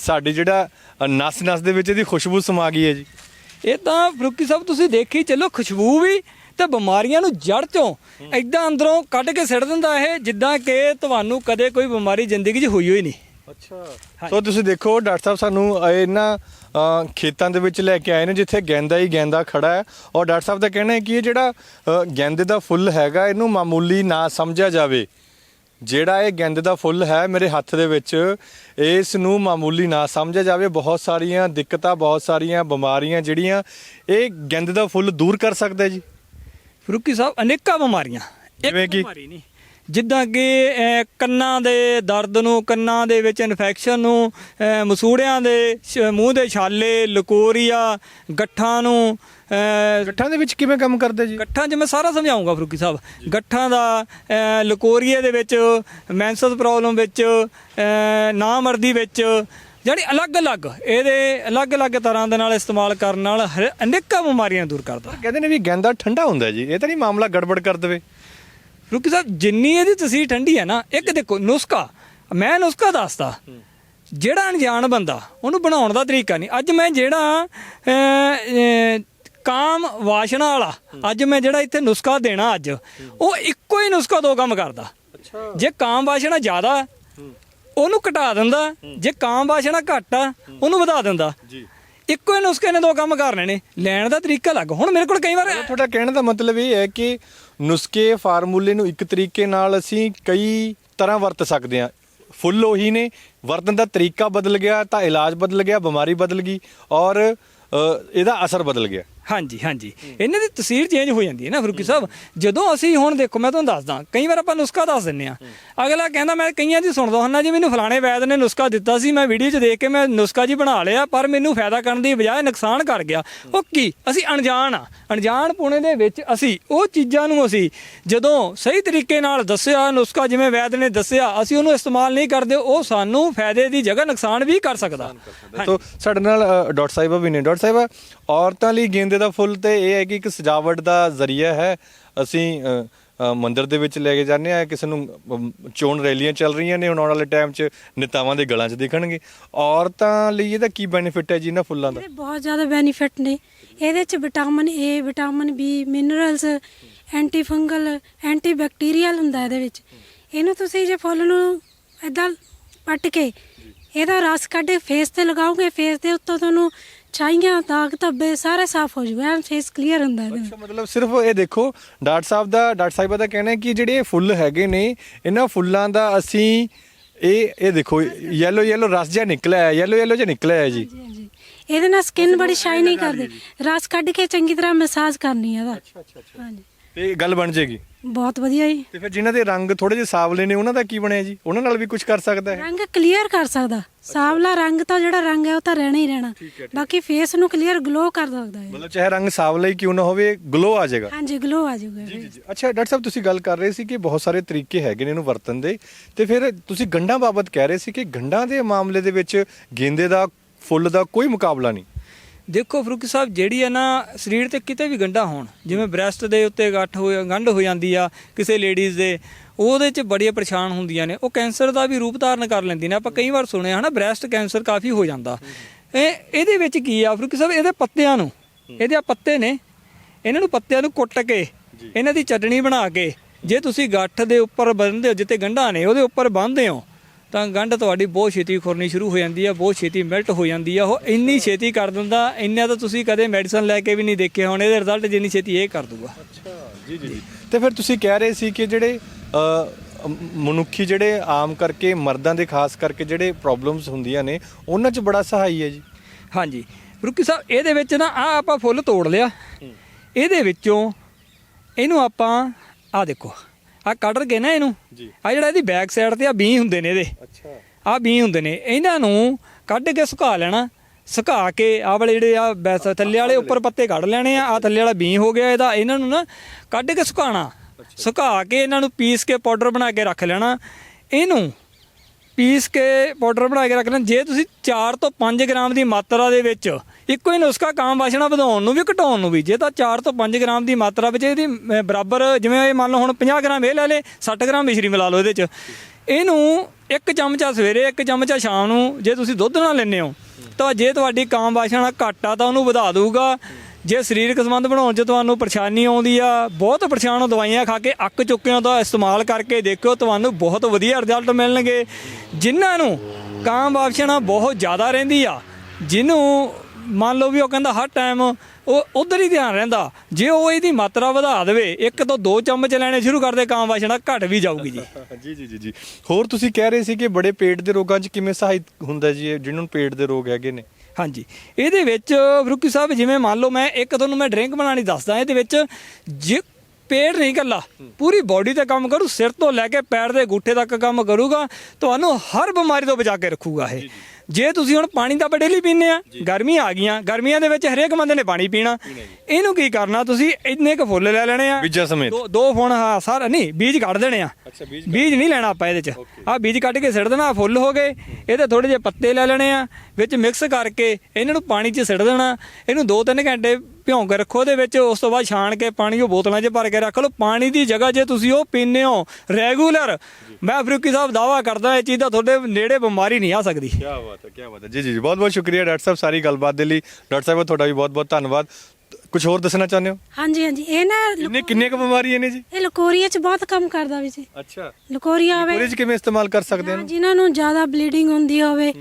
A: ਸਾਡੀ ਜਿਹੜਾ ਨਸ ਨਸ ਦੇ ਵਿੱਚ ਇਹਦੀ ਖੁਸ਼ਬੂ ਸਮਾ ਗਈ ਹੈ ਜੀ।
B: ਇਹ ਤਾਂ ਫਰੂਕੀ ਸਾਹਿਬ ਤੁਸੀਂ ਦੇਖੀ ਚੱਲੋ ਖੁਸ਼ਬੂ ਵੀ ਤੇ ਬਿਮਾਰੀਆਂ ਨੂੰ ਜੜ ਤੋਂ ਐਦਾਂ ਅੰਦਰੋਂ ਕੱਢ ਕੇ ਸਿੱਟ ਦਿੰਦਾ ਇਹ ਜਿੱਦਾਂ ਕਿ ਤੁਹਾਨੂੰ ਕਦੇ ਕੋਈ ਬਿਮਾਰੀ ਜ਼ਿੰਦਗੀ 'ਚ ਹੋਈ ਹੋਈ ਨਹੀਂ।
A: ਅੱਛਾ। ਸੋ ਤੁਸੀਂ ਦੇਖੋ ਡਾਕਟਰ ਸਾਹਿਬ ਸਾਨੂੰ ਇਹਨਾਂ ਖੇਤਾਂ ਦੇ ਵਿੱਚ ਲੈ ਕੇ ਆਏ ਨੇ ਜਿੱਥੇ ਗੈਂਦਾ ਹੀ ਗੈਂਦਾ ਖੜਾ ਹੈ। ਔਰ ਡਾਕਟਰ ਸਾਹਿਬ ਦਾ ਕਹਿਣਾ ਹੈ ਕਿ ਇਹ ਜਿਹੜਾ ਗੈਂਦੇ ਦਾ ਫੁੱਲ ਹੈਗਾ ਇਹਨੂੰ ਮਾਮੂਲੀ ਨਾ ਸਮਝਿਆ ਜਾਵੇ। ਜਿਹੜਾ ਇਹ ਗੈਂਦੇ ਦਾ ਫੁੱਲ ਹੈ ਮੇਰੇ ਹੱਥ ਦੇ ਵਿੱਚ ਇਸ ਨੂੰ ਮਾਮੂਲੀ ਨਾ ਸਮਝਿਆ ਜਾਵੇ। ਬਹੁਤ ਸਾਰੀਆਂ ਦਿੱਕਤਾਂ ਬਹੁਤ ਸਾਰੀਆਂ ਬਿਮਾਰੀਆਂ ਜਿਹੜੀਆਂ ਇਹ ਗੈਂਦੇ ਦਾ ਫੁੱਲ ਦੂਰ ਕਰ ਸਕਦਾ ਜੀ।
B: ਫਰੂਕੀ ਸਾਹਿਬ ਅਨੇਕਾਂ ਬਿਮਾਰੀਆਂ। ਇੱਕ? ਬਿਮਾਰੀ ਨਹੀਂ ਜਿੱਦਾਂ ਕਿ ਕੰਨਾਂ ਦੇ ਦਰਦ ਨੂੰ ਕੰਨਾਂ ਦੇ ਵਿੱਚ ਇਨਫੈਕਸ਼ਨ ਨੂੰ ਮਸੂੜਿਆਂ ਦੇ ਮੂੰਹ ਦੇ ਛਾਲੇ ਲਕੋਰੀਆ ਗੱਠਾਂ ਨੂੰ
A: ਗੱਠਾਂ ਦੇ ਵਿੱਚ ਕਿਵੇਂ ਕੰਮ ਕਰਦੇ ਜੀ?
B: ਗੱਠਾਂ 'ਚ ਮੈਂ ਸਾਰਾ ਸਮਝਾਉਂਗਾ ਫਰੂਕੀ ਸਾਹਿਬ। ਗੱਠਾਂ ਦਾ ਲਕੋਰੀਏ ਦੇ ਵਿੱਚ ਮੈਂਸਸ ਪ੍ਰੋਬਲਮ ਵਿੱਚ ਨਾਮਰਦੀ ਵਿੱਚ ਜਿਹੜੀ ਅਲੱਗ-ਅਲੱਗ ਇਹਦੇ ਅਲੱਗ-ਅਲੱਗ ਤਰ੍ਹਾਂ ਦੇ ਨਾਲ ਇਸਤੇਮਾਲ ਕਰਨ ਨਾਲ ਅਨੇਕਾਂ ਬਿਮਾਰੀਆਂ ਦੂਰ ਕਰਦਾ।
A: ਕਹਿੰਦੇ ਨੇ ਵੀ ਗੈਂਦਾ ਠੰਡਾ ਹੁੰਦਾ ਜੀ ਇਹ ਤਾਂ ਨਹੀਂ ਮਾਮਲਾ ਗੜਬੜ ਕਰ ਦੇਵੇ।
B: ਰੁਕੀ ਸਾਹਿਬ ਜਿੰਨੀ ਇਹਦੀ ਤਸੀਰ ਠੰਡੀ ਹੈ ਨਾ ਇੱਕ ਦੇਖੋ ਨੁਸਖਾ। ਮੈਂ ਨੁਸਖਾ ਦੱਸਦਾ। ਜਿਹੜਾ ਅਣਜਾਣ ਬੰਦਾ ਉਹਨੂੰ ਬਣਾਉਣ ਦਾ ਤਰੀਕਾ ਨਹੀਂ। ਅੱਜ ਮੈਂ ਜਿਹੜਾ ਕਾਮ ਵਾਸ਼ਨਾ ਵਾਲਾ ਅੱਜ ਮੈਂ ਜਿਹੜਾ ਇੱਥੇ ਨੁਸਖਾ ਦੇਣਾ ਅੱਜ ਉਹ ਇੱਕੋ ਹੀ ਨੁਸਖਾ ਦੋ ਕੰਮ ਕਰਦਾ। ਜੇ ਕਾਮ ਵਾਸ਼ਨਾ ਜ਼ਿਆਦਾ ਉਹਨੂੰ ਘਟਾ ਦਿੰਦਾ। ਜੇ ਕਾਮ ਵਾਸ਼ਨਾ ਘੱਟ ਆ ਉਹਨੂੰ ਵਧਾ ਦਿੰਦਾ। ਜੀ। ਇੱਕੋ ਹੀ ਨੁਸਖੇ ਨੇ ਦੋ ਕੰਮ ਕਰਨੇ ਨੇ। ਲੈਣ ਦਾ ਤਰੀਕਾ ਅਲੱਗ। ਹੁਣ ਮੇਰੇ ਕੋਲ ਕਈ ਵਾਰ
A: ਤੁਹਾਡਾ ਕਹਿਣ ਦਾ ਮਤਲਬ ਇਹ ਹੈ ਕਿ ਨੁਸਖੇ ਫਾਰਮੂਲੇ ਨੂੰ ਇੱਕ ਤਰੀਕੇ ਨਾਲ ਅਸੀਂ ਕਈ ਤਰ੍ਹਾਂ ਵਰਤ ਸਕਦੇ ਹਾਂ। ਫੁੱਲ ਉਹੀ ਨੇ, ਵਰਤਣ ਦਾ ਤਰੀਕਾ ਬਦਲ ਗਿਆ, ਤਾਂ ਇਲਾਜ ਬਦਲ ਗਿਆ, ਬਿਮਾਰੀ ਬਦਲ ਗਈ ਔਰ ਇਹਦਾ ਅਸਰ ਬਦਲ ਗਿਆ।
B: ਹਾਂਜੀ ਹਾਂਜੀ। ਇਹਨਾਂ ਦੀ ਤਸਵੀਰ ਚੇਂਜ ਹੋ ਜਾਂਦੀ ਹੈ ਨਾ ਫਰੂਕੀ ਸਾਹਿਬ। ਜਦੋਂ ਅਸੀਂ ਹੁਣ ਦੇਖੋ ਮੈਂ ਤੁਹਾਨੂੰ ਦੱਸਦਾ ਕਈ ਵਾਰ ਆਪਾਂ ਨੁਸਖਾ ਦੱਸ ਦਿੰਨੇ ਆ ਅਗਲਾ ਕਹਿੰਦਾ ਮੈਂ ਕਈਆਂ ਦੀ ਸੁਣਦਾ ਹੁੰਦਾ ਜੀ ਮੈਨੂੰ ਫਲਾਣੇ ਵੈਦ ਨੇ ਨੁਸਖਾ ਦਿੱਤਾ ਸੀ ਮੈਂ ਵੀਡੀਓ 'ਚ ਦੇਖ ਕੇ ਮੈਂ ਨੁਸਖਾ ਜੀ ਬਣਾ ਲਿਆ ਪਰ ਮੈਨੂੰ ਫਾਇਦਾ ਕਰਨ ਦੀ ਬਜਾਏ ਨੁਕਸਾਨ ਕਰ ਗਿਆ। ਉਹ ਕੀ? ਅਸੀਂ ਅਣਜਾਣ ਆ। ਅਣਜਾਣ ਪੁਣੇ ਦੇ ਵਿੱਚ ਅਸੀਂ ਉਹ ਚੀਜ਼ਾਂ ਨੂੰ ਅਸੀਂ ਜਦੋਂ ਸਹੀ ਤਰੀਕੇ ਨਾਲ ਦੱਸਿਆ ਨੁਸਖਾ ਜਿਵੇਂ ਵੈਦ ਨੇ ਦੱਸਿਆ ਅਸੀਂ ਉਹਨੂੰ ਇਸਤੇਮਾਲ ਨਹੀਂ ਕਰਦੇ ਉਹ ਸਾਨੂੰ ਫਾਇਦੇ ਦੀ ਜਗ੍ਹਾ ਨੁਕਸਾਨ ਵੀ ਕਰ ਸਕਦਾ।
A: ਤੋ ਸਾਡੇ ਨਾਲ ਅ, ਡਾਕਟਰ ਸਾਹਿਬਾ ਵੀ ਨੇ। ਡਾਕਟਰ ਸਾਹਿਬਾ ਔਰਤਾਂ ਲਈ ਗੇਂਦੇ ਦਾ ਫੁੱਲ ਤੇ ਇਹ ਹੈ ਕਿ ਇੱਕ ਸਜਾਵਟ ਦਾ ਜ਼ਰੀਆ ਹੈ। ਅਸੀਂ ਅ, ਮੰਦਿਰ ਦੇ ਵਿੱਚ ਲੈ ਕੇ ਜਾਂਦੇ ਆ ਕਿਸੇ ਨੂੰ ਚੋਣ ਰੈਲੀਆਂ ਚੱਲ ਰਹੀਆਂ ਨੇ ਹੁਣ ਆਉਣ ਵਾਲੇ ਟਾਈਮ 'ਚ ਨੇਤਾਵਾਂ ਦੇ ਗਲਾਂ 'ਚ ਦੇਖਣਗੇ। ਔਰਤਾਂ ਲਈ ਇਹਦਾ ਕੀ ਬੈਨੀਫਿਟ ਹੈ ਜੀ ਇਹਨਾਂ ਫੁੱਲਾਂ ਦਾ?
C: ਬਹੁਤ ਜ਼ਿਆਦਾ ਬੈਨੀਫਿਟ ਨੇ। ਇਹਦੇ ਚ vitamin A vitamin B minerals anti fungal anti bacterial ਹੁੰਦਾ ਇਹਦੇ ਵਿੱਚ। ਇਹਨੂੰ ਤੁਸੀਂ ਜੇ ਫੁੱਲ ਨੂੰ ਇਦਾਂ ਪੱਟ ਕੇ ਇਹਦਾ ਰਸ ਕੱਢ ਕੇ ਫੇਸ ਤੇ ਲਗਾਓਗੇ ਫੇਸ ਦੇ ਉੱਤੋਂ ਤੁਹਾਨੂੰ ਛਾਈਆਂ ਦਾਗ ਧੱਬੇ ਸਾਰੇ ਸਾਫ਼ ਹੋ ਜੂਗਾ ਐਨ ਫੇਸ ਕਲੀਅਰ ਹੁੰਦਾ ਇਹਦੇ ਨਾਲ।
A: ਅੱਛਾ ਮਤਲਬ ਸਿਰਫ ਇਹ ਦੇਖੋ ਡਾਕਟਰ ਸਾਹਿਬ ਦਾ ਡਾਕਟਰ ਸਾਹਿਬਾ ਦਾ ਕਹਿਣਾ ਹੈ ਕਿ ਜਿਹੜੇ ਇਹ ਫੁੱਲ ਹੈਗੇ ਨੇ ਇਹਨਾਂ ਫੁੱਲਾਂ ਦਾ ਅਸੀਂ ਇਹ ਇਹ ਦੇਖੋ ਯੈਲੋ ਯੈਲੋ ਰਸ ਜਿਹਾ ਨਿਕਲਿਆ ਹੈ ਯੈਲੋ ਯੈਲੋ ਜਿਹਾ ਨਿਕਲਿਆ ਹੈ ਜੀ।
C: ਹਾਂਜੀ ਇਹਦੇ ਨਾਲ ਸਕਿਨ ਬੜੀ ਸ਼ਾਈਨੀ ਕਰਦੀ। ਰਸ ਕੱਢ ਕੇ ਚੰਗੀ ਤਰ੍ਹਾਂ ਮਸਾਜ ਕਰਨੀ ਆ ਇਹਦਾ। ਹਾਂਜੀ।
A: ਤੇ ਗੱਲ ਬਣ ਜੇਗੀ
C: ਬਹੁਤ ਵਧੀਆ ਜੀ।
A: ਤੇ ਫਿਰ ਜਿਨ੍ਹਾਂ ਦੇ ਰੰਗ ਥੋੜੇ ਜਿਹੇ ਸਾਵਲੇ ਨੇ ਉਹਨਾਂ ਦਾ ਕੀ ਬਣਿਆ ਜੀ? ਉਹਨਾਂ ਨਾਲ ਵੀ ਕੁਝ ਕਰ ਸਕਦਾ ਹੈ?
C: ਰੰਗ ਕਲੀਅਰ ਕਰ ਸਕਦਾ। ਸਾਵਲਾ ਰੰਗ ਤਾਂ ਜਿਹੜਾ ਰੰਗ ਹੈ ਉਹ ਤਾਂ ਰਹਿਣਾ ਹੀ ਰਹਿਣਾ। ਬਾਕੀ ਫੇਸ ਨੂੰ ਕਲੀਅਰ ਗਲੋ ਕਰ ਸਕਦਾ ਹੈ।
A: ਮਤਲਬ ਚਾਹੇ ਰੰਗ ਸਾਵਲਾ ਹੀ ਕਿਉਂ ਨਾ ਹੋਵੇ ਗਲੋ ਆ ਜਾਏਗਾ।
C: ਹਾਂਜੀ ਗਲੋ ਆ ਜਾਊਗਾ
A: ਜੀ ਜੀ। ਅੱਛਾ ਡਾਕਟਰ ਸਾਹਿਬ ਤੁਸੀਂ ਗੱਲ ਕਰ ਰਹੇ ਸੀ ਕਿ ਬਹੁਤ ਸਾਰੇ ਤਰੀਕੇ ਹੈਗੇ ਨੇ ਇਹਨੂੰ ਵਰਤਣ ਦੇ। ਤੇ ਫਿਰ ਤੁਸੀਂ ਗੰਢਾਂ ਬਾਬਤ ਕਹਿ ਰਹੇ ਸੀ ਕਿ ਗੰਢਾਂ ਦੇ ਮਾਮਲੇ ਦੇ ਵਿੱਚ ਗੇਂਦੇ ਦਾ ਫੁੱਲ ਦਾ ਕੋਈ ਮੁਕਾਬਲਾ ਨਹੀਂ।
B: ਦੇਖੋ ਫਰੂਕੀ ਸਾਹਿਬ ਜਿਹੜੀ ਹੈ ਨਾ ਸਰੀਰ ਤੇ ਕਿਤੇ ਵੀ ਗੰਢਾਂ ਹੋਣ ਜਿਵੇਂ ਬ੍ਰੈਸਟ ਦੇ ਉੱਤੇ ਗੱਠ ਹੋ ਗੰਢ ਹੋ ਜਾਂਦੀ ਆ ਕਿਸੇ ਲੇਡੀਜ਼ ਦੇ ਉਹਦੇ 'ਚ ਬੜੀਆਂ ਪਰੇਸ਼ਾਨ ਹੁੰਦੀਆਂ ਨੇ। ਉਹ ਕੈਂਸਰ ਦਾ ਵੀ ਰੂਪ ਧਾਰਨ ਕਰ ਲੈਂਦੀ ਨੇ। ਆਪਾਂ ਕਈ ਵਾਰ ਸੁਣਿਆ ਹਨਾ ਬ੍ਰੈਸਟ ਕੈਂਸਰ ਕਾਫੀ ਹੋ ਜਾਂਦਾ। ਇਹ ਇਹਦੇ ਵਿੱਚ ਕੀ ਆ ਫਰੂਕੀ ਸਾਹਿਬ ਇਹਦੇ ਪੱਤਿਆਂ ਨੂੰ ਇਹਦੇ ਆ ਪੱਤੇ ਨੇ ਇਹਨਾਂ ਨੂੰ ਪੱਤਿਆਂ ਨੂੰ ਕੁੱਟ ਕੇ ਇਹਨਾਂ ਦੀ ਚਟਣੀ ਬਣਾ ਕੇ ਜੇ ਤੁਸੀਂ ਗੱਠ ਦੇ ਉੱਪਰ ਬੰਨ੍ਹਦੇ ਹੋ ਜਿੱਤੇ ਗੰਢਾਂ ਨੇ ਉਹਦੇ ਉੱਪਰ ਬੰਨ੍ਹਦੇ ਹੋ ਤਾਂ ਗੰਢ ਤੁਹਾਡੀ ਬਹੁਤ ਛੇਤੀ ਖੁਰਨੀ ਸ਼ੁਰੂ ਹੋ ਜਾਂਦੀ ਆ ਬਹੁਤ ਛੇਤੀ ਮੈਲਟ ਹੋ ਜਾਂਦੀ ਆ। ਉਹ ਇੰਨੀ ਛੇਤੀ ਕਰ ਦਿੰਦਾ ਇੰਨਾ ਤਾਂ ਤੁਸੀਂ ਕਦੇ ਮੈਡੀਸਨ ਲੈ ਕੇ ਵੀ ਨਹੀਂ ਦੇਖੇ ਹੋਣੇ ਇਹਦੇ ਰਿਜ਼ਲਟ ਜਿੰਨੀ ਛੇਤੀ ਇਹ ਕਰ ਦੂਗਾ
A: ਜੀ ਜੀ ਤੇ ਫਿਰ ਤੁਸੀਂ ਕਹਿ ਰਹੇ ਸੀ ਕਿ ਜਿਹੜੇ ਮਨੁੱਖੀ ਜਿਹੜੇ ਆਮ ਕਰਕੇ ਮਰਦਾਂ ਦੇ ਖਾਸ ਕਰਕੇ ਜਿਹੜੇ ਪ੍ਰੋਬਲਮਸ ਹੁੰਦੀਆਂ ਨੇ ਉਹਨਾਂ 'ਚ ਬੜਾ ਸਹਾਈ ਹੈ ਜੀ।
B: ਹਾਂਜੀ। ਰੁਕੀ ਸਾਹਿਬ ਇਹਦੇ ਵਿੱਚ ਨਾ ਆ ਆਪਾਂ ਫੁੱਲ ਤੋੜ ਲਿਆ। ਇਹਦੇ ਵਿੱਚੋਂ ਇਹਨੂੰ ਆਪਾਂ ਆ ਦੇਖੋ। ਆ ਕੱਢ ਕੇ ਨਾ ਇਹਨੂੰ। ਆ ਜਿਹੜਾ ਇਹਦੀ ਬੈਕ ਸਾਈਡ ਤੇ ਆ ਬੀ ਹੁੰਦੇ ਨੇ ਇਹਦੇ। ਅੱਛਾ। ਆ ਬੀ ਹੁੰਦੇ ਨੇ। ਇਹਨਾਂ ਨੂੰ ਕੱਢ ਕੇ ਸੁਕਾ ਲੈਣਾ। ਸੁਕਾ ਕੇ ਆ ਵਾਲੇ ਜਿਹੜੇ ਆ ਬੈਸ ਥੱਲੇ ਵਾਲੇ ਉੱਪਰ ਪੱਤੇ ਕੱਢ ਲੈਣੇ ਆ। ਆ ਥੱਲੇ ਵਾਲਾ ਬੀ ਹੋ ਗਿਆ ਇਹਦਾ। ਇਹਨਾਂ ਨੂੰ ਨਾ ਕੱਢ ਕੇ ਸੁਕਾਣਾ। ਸੁਕਾ ਕੇ ਇਹਨਾਂ ਨੂੰ ਪੀਸ ਕੇ ਪਾਊਡਰ ਬਣਾ ਕੇ ਰੱਖ ਲੈਣਾ। ਇਹਨੂੰ ਪੀਸ ਕੇ ਪਾਊਡਰ ਬਣਾ ਕੇ ਰੱਖ ਲੈਣ। ਜੇ ਤੁਸੀਂ 4 ਤੋਂ 5 ਗ੍ਰਾਮ ਦੀ ਮਾਤਰਾ ਦੇ ਵਿੱਚ ਇੱਕੋ ਹੀ ਨੁਸਖਾ ਕਾਮ ਵਾਸ਼ਨਾ ਵਧਾਉਣ ਨੂੰ ਵੀ, ਘਟਾਉਣ ਨੂੰ ਵੀ। ਜੇ ਤਾਂ 4 ਤੋਂ 5 ਗ੍ਰਾਮ ਦੀ ਮਾਤਰਾ ਵਿੱਚ ਇਹਦੀ ਬਰਾਬਰ ਜਿਵੇਂ ਇਹ ਮੰਨ ਲਓ ਹੁਣ 50 ਗ੍ਰਾਮ ਇਹ ਲੈ ਲੇ 60 ਗ੍ਰਾਮ ਮਿਸ਼ਰੀ ਮਿਲਾ ਲਓ ਇਹਦੇ 'ਚ। ਇਹਨੂੰ ਇੱਕ ਚਮਚਾ ਸਵੇਰੇ, ਇੱਕ ਚਮਚਾ ਸ਼ਾਮ ਨੂੰ ਜੇ ਤੁਸੀਂ ਦੁੱਧ ਨਾਲ ਲੈਂਦੇ ਹੋ, ਤਾਂ ਜੇ ਤੁਹਾਡੀ ਕਾਮ ਵਾਸ਼ਨਾ ਘੱਟ ਆ, ਤਾਂ ਉਹਨੂੰ ਵਧਾ ਦਊਗਾ। ਜੇ ਸਰੀਰਕ ਸੰਬੰਧ ਬਣਾਉਣ 'ਚ ਤੁਹਾਨੂੰ ਪਰੇਸ਼ਾਨੀ ਆਉਂਦੀ ਆ, ਬਹੁਤ ਪਰੇਸ਼ਾਨ ਹੋ, ਦਵਾਈਆਂ ਖਾ ਕੇ ਅੱਕ ਚੁੱਕੇ ਹੋ, ਤਾਂ ਇਸਤੇਮਾਲ ਕਰਕੇ ਦੇਖਿਓ, ਤੁਹਾਨੂੰ ਬਹੁਤ ਵਧੀਆ ਰਿਜ਼ਲਟ ਮਿਲਣਗੇ। ਜਿਨ੍ਹਾਂ ਨੂੰ ਕਾਮ ਵਾਸ਼ਨਾ ਬਹੁਤ ਜ਼ਿਆਦਾ ਰਹਿੰਦੀ ਆ, ਜਿਹਨੂੰ ਮੰਨ ਲਓ ਵੀ ਉਹ ਕਹਿੰਦਾ ਹਰ ਟਾਈਮ ਉਹ ਉਧਰ ਹੀ ਧਿਆਨ ਰਹਿੰਦਾ। ਜੇ ਉਹ ਇਹਦੀ ਮਾਤਰਾ ਵਧਾ ਦੇਵੇ ਇੱਕ ਤੋਂ ਦੋ ਚਮਚ ਲੈਣੇ ਸ਼ੁਰੂ ਕਰਦੇ ਕਾਮ ਵਾਸ਼ਨਾ ਘਟ ਵੀ ਜਾਊਗੀ ਜੀ। [LAUGHS]
A: ਜੀ ਜੀ ਜੀ ਜੀ। ਹੋਰ ਤੁਸੀਂ ਕਹਿ ਰਹੇ ਸੀ ਕਿ ਬੜੇ ਪੇਟ ਦੇ ਰੋਗਾਂ 'ਚ ਕਿਵੇਂ ਸਹਾਇਤ ਹੁੰਦਾ ਜੀ ਇਹ ਜਿਹਨਾਂ ਨੂੰ ਪੇਟ ਦੇ ਰੋਗ ਹੈਗੇ ਨੇ?
B: ਹਾਂਜੀ। ਇਹਦੇ ਵਿੱਚ ਫਰੂਕੀ ਸਾਹਿਬ ਜਿਵੇਂ ਮੰਨ ਲਓ ਮੈਂ ਇੱਕ ਤੁਹਾਨੂੰ ਮੈਂ ਡਰਿੰਕ ਬਣਾਉਣੀ ਦੱਸਦਾ ਇਹਦੇ ਵਿੱਚ ਜੇ ਪੇਟ ਨਹੀਂ ਕੱਲਾ ਪੂਰੀ ਬਾਡੀ ਤੇ ਕੰਮ ਕਰੂ ਸਿਰ ਤੋਂ ਲੈ ਕੇ ਪੈਰ ਦੇ ਗੁੱਠੇ ਤੱਕ ਕੰਮ ਕਰੂਗਾ ਤੁਹਾਨੂੰ ਹਰ ਬਿਮਾਰੀ ਤੋਂ ਬਚਾ ਕੇ ਰੱਖੂਗਾ ਇਹ। ਜੇ ਤੁਸੀਂ ਹੁਣ ਪਾਣੀ ਤਾਂ ਡੇਲੀ ਪੀਂਦੇ ਆ ਗਰਮੀ ਆ ਗਈਆਂ ਗਰਮੀਆਂ ਦੇ ਵਿੱਚ ਹਰੇਕ ਬੰਦੇ ਨੇ ਪਾਣੀ ਪੀਣਾ। ਇਹਨੂੰ ਕੀ ਕਰਨਾ ਤੁਸੀਂ ਇੰਨੇ ਕ ਫੁੱਲ ਲੈ ਲੈਣੇ ਆ।
A: ਬੀਜਾਂ ਸਮੇਤ।
B: ਦੋ ਦੋ ਫੁੱਲ ਹਾਂ ਸਾਰਾ ਨਹੀਂ ਬੀਜ ਕੱਢ ਦੇਣੇ ਆ। ਬੀਜ ਨਹੀਂ ਲੈਣਾ ਆਪਾਂ ਇਹਦੇ ਚ। ਆ ਬੀਜ ਕੱਢ ਕੇ ਸਿੱਟ ਦੇਣਾ ਫੁੱਲ ਹੋ ਗਏ। ਇਹਦੇ ਥੋੜੇ ਜਿਹੇ ਪੱਤੇ ਲੈ ਲੈਣੇ ਆ ਵਿੱਚ ਮਿਕਸ ਕਰਕੇ ਇਹਨਾਂ ਨੂੰ ਪਾਣੀ 'ਚ ਸਿੱਟ ਦੇਣਾ। ਇਹਨੂੰ 2-3 ਘੰਟੇ ਭਿਉਂ ਕੇ ਰੱਖੋ ਉਹਦੇ ਵਿੱਚ ਉਸ ਤੋਂ ਬਾਅਦ ਛਾਣ ਕੇ ਪਾਣੀ ਉਹ ਬੋਤਲਾਂ 'ਚ ਭਰ ਕੇ ਰੱਖ ਲਓ। ਪਾਣੀ ਦੀ ਜਗ੍ਹਾ ਜੇ ਤੁਸੀਂ ਉਹ ਪੀਂਦੇ ਹੋ ਰੈਗੂਲਰ ਮੈਂ ਫਰੂਕੀ ਸਾਹਿਬ ਦਾਵਾ ਕਰਦਾ ਇਹ ਚੀਜ਼ ਦਾ ਤੁਹਾਡੇ ਨੇੜੇ ਬਿਮਾਰੀ ਨਹੀਂ ਆ ਸਕਦੀ।
A: ਕੀ ਬਾਤ ਹੈ ਕੀ ਬਾਤ ਹੈ। ਜੀ ਜੀ ਜੀ ਬਹੁਤ ਬਹੁਤ ਸ਼ੁਕਰੀਆ ਡਾਕਟਰ ਸਾਹਿਬ ਸਾਰੀ ਗੱਲਬਾਤ ਦੇ ਲਈ। ਡਾਕਟਰ ਸਾਹਿਬ ਤੁਹਾਡਾ ਵੀ ਬਹੁਤ ਬਹੁਤ ਧੰਨਵਾਦ। ਕੁਝ ਹੋਰ ਦੱਸਣਾ ਚਾਹੁੰਦੇ ਹੋ?
C: ਹਾਂਜੀ ਹਾਂਜੀ ਇਹ ਨਾ
A: ਕਿੰਨੇ ਕਿੰਨੇ ਕੁ ਬਿਮਾਰੀਆਂ ਨੇ ਜੀ?
C: ਇਹ ਲਕੋਰੀਆ ਚ ਬਹੁਤ ਕੰਮ ਕਰਦਾ ਵੀ ਜੀ।
A: ਅੱਛਾ।
C: ਲਕੋਰੀਆ
A: ਉਹਦੇ
C: ਹੋਵੇ
A: 'ਚ ਕਿਵੇਂ ਇਸਤੇਮਾਲ ਕਰ ਸਕਦੇ ਹਨ
C: ਜਿਨ੍ਹਾਂ ਨੂੰ ਜ਼ਿਆਦਾ ਬਲੀਡਿੰਗ ਹੁੰਦੀ ਹੋਵੇ।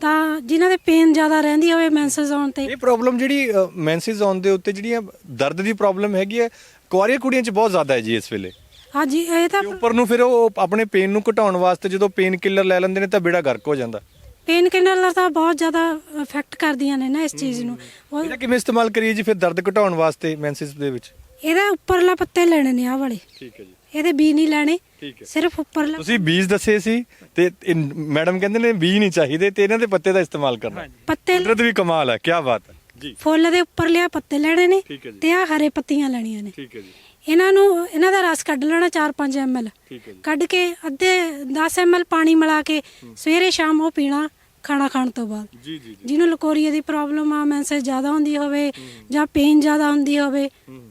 C: ਤਾਂ ਜਿਨ੍ਹਾਂ ਦੇ ਪੇਨ ਜ਼ਿਆਦਾ ਰਹਿੰਦੀ ਹੋਵੇ ਮੈਂਸਸ ਆਉਣ ਤੇ
A: ਇਹ ਪ੍ਰੋਬਲਮ ਜਿਹੜੀ ਮੈਂਸਿਸ ਆਨ ਦੇ ਉੱਤੇ ਜਿਹੜੀਆਂ ਦਰਦ ਦੀ ਪ੍ਰੋਬਲਮ ਹੈਗੀ ਹੈ ਕੁਆਰੀਆਂ ਕੁੜੀਆਂ 'ਚ ਬਹੁਤ ਜ਼ਿਆਦਾ ਹੈ ਜੀ ਇਸ ਵੇਲੇ।
C: ਹਾਂਜੀ ਇਹ ਤਾਂ
A: ਤੇ ਉੱਪਰ ਨੂੰ ਫਿਰ ਉਹ ਆਪਣੇ ਪੇਨ ਨੂੰ ਘਟਾਉਣ ਵਾਸਤੇ ਜਦੋਂ ਪੇਨ ਕਿਲਰ ਲੈ ਲੈਂਦੇ ਨੇ ਤਾਂ ਬੇੜਾ ਗਰਕ ਹੋ ਜਾਂਦਾ।
C: ਪੇਨ ਕਿਲਰ ਤਾਂ ਬਹੁਤ ਜ਼ਿਆਦਾ ਇਫੈਕਟ ਕਰਦੀਆਂ ਨੇ ਨਾ ਇਸ ਚੀਜ਼ ਨੂੰ। ਉਹ
A: ਇਹਦਾ ਕਿਵੇਂ ਇਸਤੇਮਾਲ ਕਰੀਏ ਜੀ ਫਿਰ ਦਰਦ ਘਟਾਉਣ ਵਾਸਤੇ ਮੈਂਸਿਸ ਦੇ ਵਿੱਚ?
C: ਇਹਦਾ ਉੱਪਰਲਾ ਪੱਤੇ ਲੈਣੇ ਨੇ ਆ ਵਾਲੇ।
A: ਠੀਕ ਹੈ ਜੀ।
C: ਇਹਦੇ ਬੀ ਨਹੀਂ ਲੈਣੇ
A: ਠੀਕ ਹੈ।
C: ਸਿਰਫ ਉੱਪਰਲਾ
A: ਤੁਸੀਂ ਬੀਜ ਦੱਸੇ ਸੀ ਤੇ ਮੈਡਮ ਕਹਿੰਦੇ ਨੇ ਬੀਜ ਨਹੀਂ ਚਾਹੀਦੇ ਤੇ ਇਹਨਾਂ ਦੇ ਪੱਤੇ ਦਾ ਇਸਤੇਮਾਲ ਕਰਨਾ।
C: ਪੱਤੇ
A: ਕੁਦਰਤ ਵੀ ਕਮਾਲ ਹੈ ਕੀ ਬਾਤ ਹੈ। ਜੀ।
C: ਫੁੱਲ ਦੇ ਉੱਪਰ ਲਿਆ ਪੱਤੇ ਲੈਣੇ ਨੇ
A: ਠੀਕ ਹੈ ਜੀ।
C: ਤੇ ਆ ਹਰੇ ਪੱਤੀਆਂ ਲੈਣੀਆਂ ਨੇ।
A: ਠੀਕ ਹੈ ਜੀ।
C: ਇਹਨਾਂ ਨੂੰ ਇਹਨਾਂ ਦਾ ਰਸ ਕੱਢ ਲੈਣਾ 4-5 ml
A: ਠੀਕ ਹੈ ਜੀ।
C: ਕੱਢ ਕੇ ਅੱਧੇ 10 ml ਪਾਣੀ ਮਿਲਾ ਕੇ ਸਵੇਰੇ ਸ਼ਾਮ ਉਹ ਪੀਣਾ ਖਾਣਾ ਖਾਣ ਤੋਂ ਬਾਅਦ।
A: ਜੀ ਜੀ
C: ਜਿਹਨੂੰ ਲਕੋਰੀਆ ਦੀ ਪ੍ਰੋਬਲਮ ਆ ਮੈਂਸੇਜ ਜ਼ਿਆਦਾ ਹੁੰਦੀ ਹੋਵੇ ਜਾਂ ਪੇਨ ਜ਼ਿਆਦਾ ਹੁੰਦੀ ਹੋਵੇ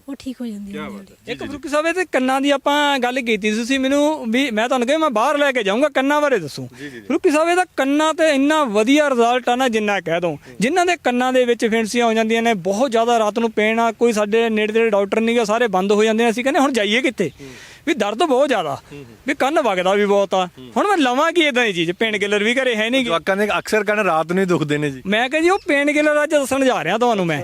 C: ਉਹ ਠੀਕ ਹੋ ਜਾਂਦੀ ਹੈ।
B: ਇੱਕ ਫਰੂਕੀ ਸਾਹਿਬ ਇਹ ਤੇ ਕੰਨਾਂ ਦੀ ਆਪਾਂ ਗੱਲ ਕੀਤੀ ਸੀ ਤੁਸੀਂ ਮੈਨੂੰ ਵੀ ਮੈਂ ਤੁਹਾਨੂੰ ਕਿਹਾ ਮੈਂ ਬਾਹਰ ਲੈ ਕੇ ਜਾਊਂਗਾ ਕੰਨਾਂ ਬਾਰੇ ਦੱਸੋ। ਫਰੂਕੀ ਸਾਹਿਬ ਇਹਦਾ ਕੰਨਾਂ ਤੇ ਇੰਨਾ ਵਧੀਆ ਰਿਜ਼ਲਟ ਆ ਨਾ ਜਿੰਨਾ ਕਹਿ ਦੋ ਜਿਨ੍ਹਾਂ ਦੇ ਕੰਨਾਂ ਦੇ ਵਿੱਚ ਫਿੰਸੀਆਂ ਹੋ ਜਾਂਦੀਆਂ ਨੇ ਬਹੁਤ ਜ਼ਿਆਦਾ ਰਾਤ ਨੂੰ ਪੇਨ ਆ ਕੋਈ ਸਾਡੇ ਨੇੜੇ ਦੇ ਡਾਕਟਰ ਨਹੀਂਗੇ ਸਾਰੇ ਬੰਦ ਹੋ ਜਾਂਦੇ ਨੇ ਅਸੀਂ ਕਹਿੰਦੇ ਹੁਣ ਜਾਈਏ ਕਿੱਥੇ? ਵੀ ਦਰਦ ਬਹੁਤ ਜ਼ਿਆਦਾ। ਵੀ ਕੰਨ ਵਗਦਾ ਵੀ ਬਹੁਤ ਆ। ਹੁਣ ਮੈਂ ਲਵਾਂ ਕੀ ਇਦਾਂ ਦੀ ਚੀਜ਼? ਪੇਨ ਕਿਲਰ ਵੀ ਘਰੇ ਹੈ ਨਹੀਂ
A: ਜਵਾਕਾਂ ਦੇ ਅਕਸਰ ਕੰਨ ਰਾਤ ਨੂੰ ਹੀ ਦੁਖਦੇ ਨੇ ਜੀ।
B: ਮੈਂ ਕਿਹਾ ਜੀ ਉਹ ਪੇਨ ਕਿਲਰ ਅੱਜ ਦੱਸਣ ਜਾ ਰਿਹਾ ਤੁਹਾਨੂੰ ਮੈਂ।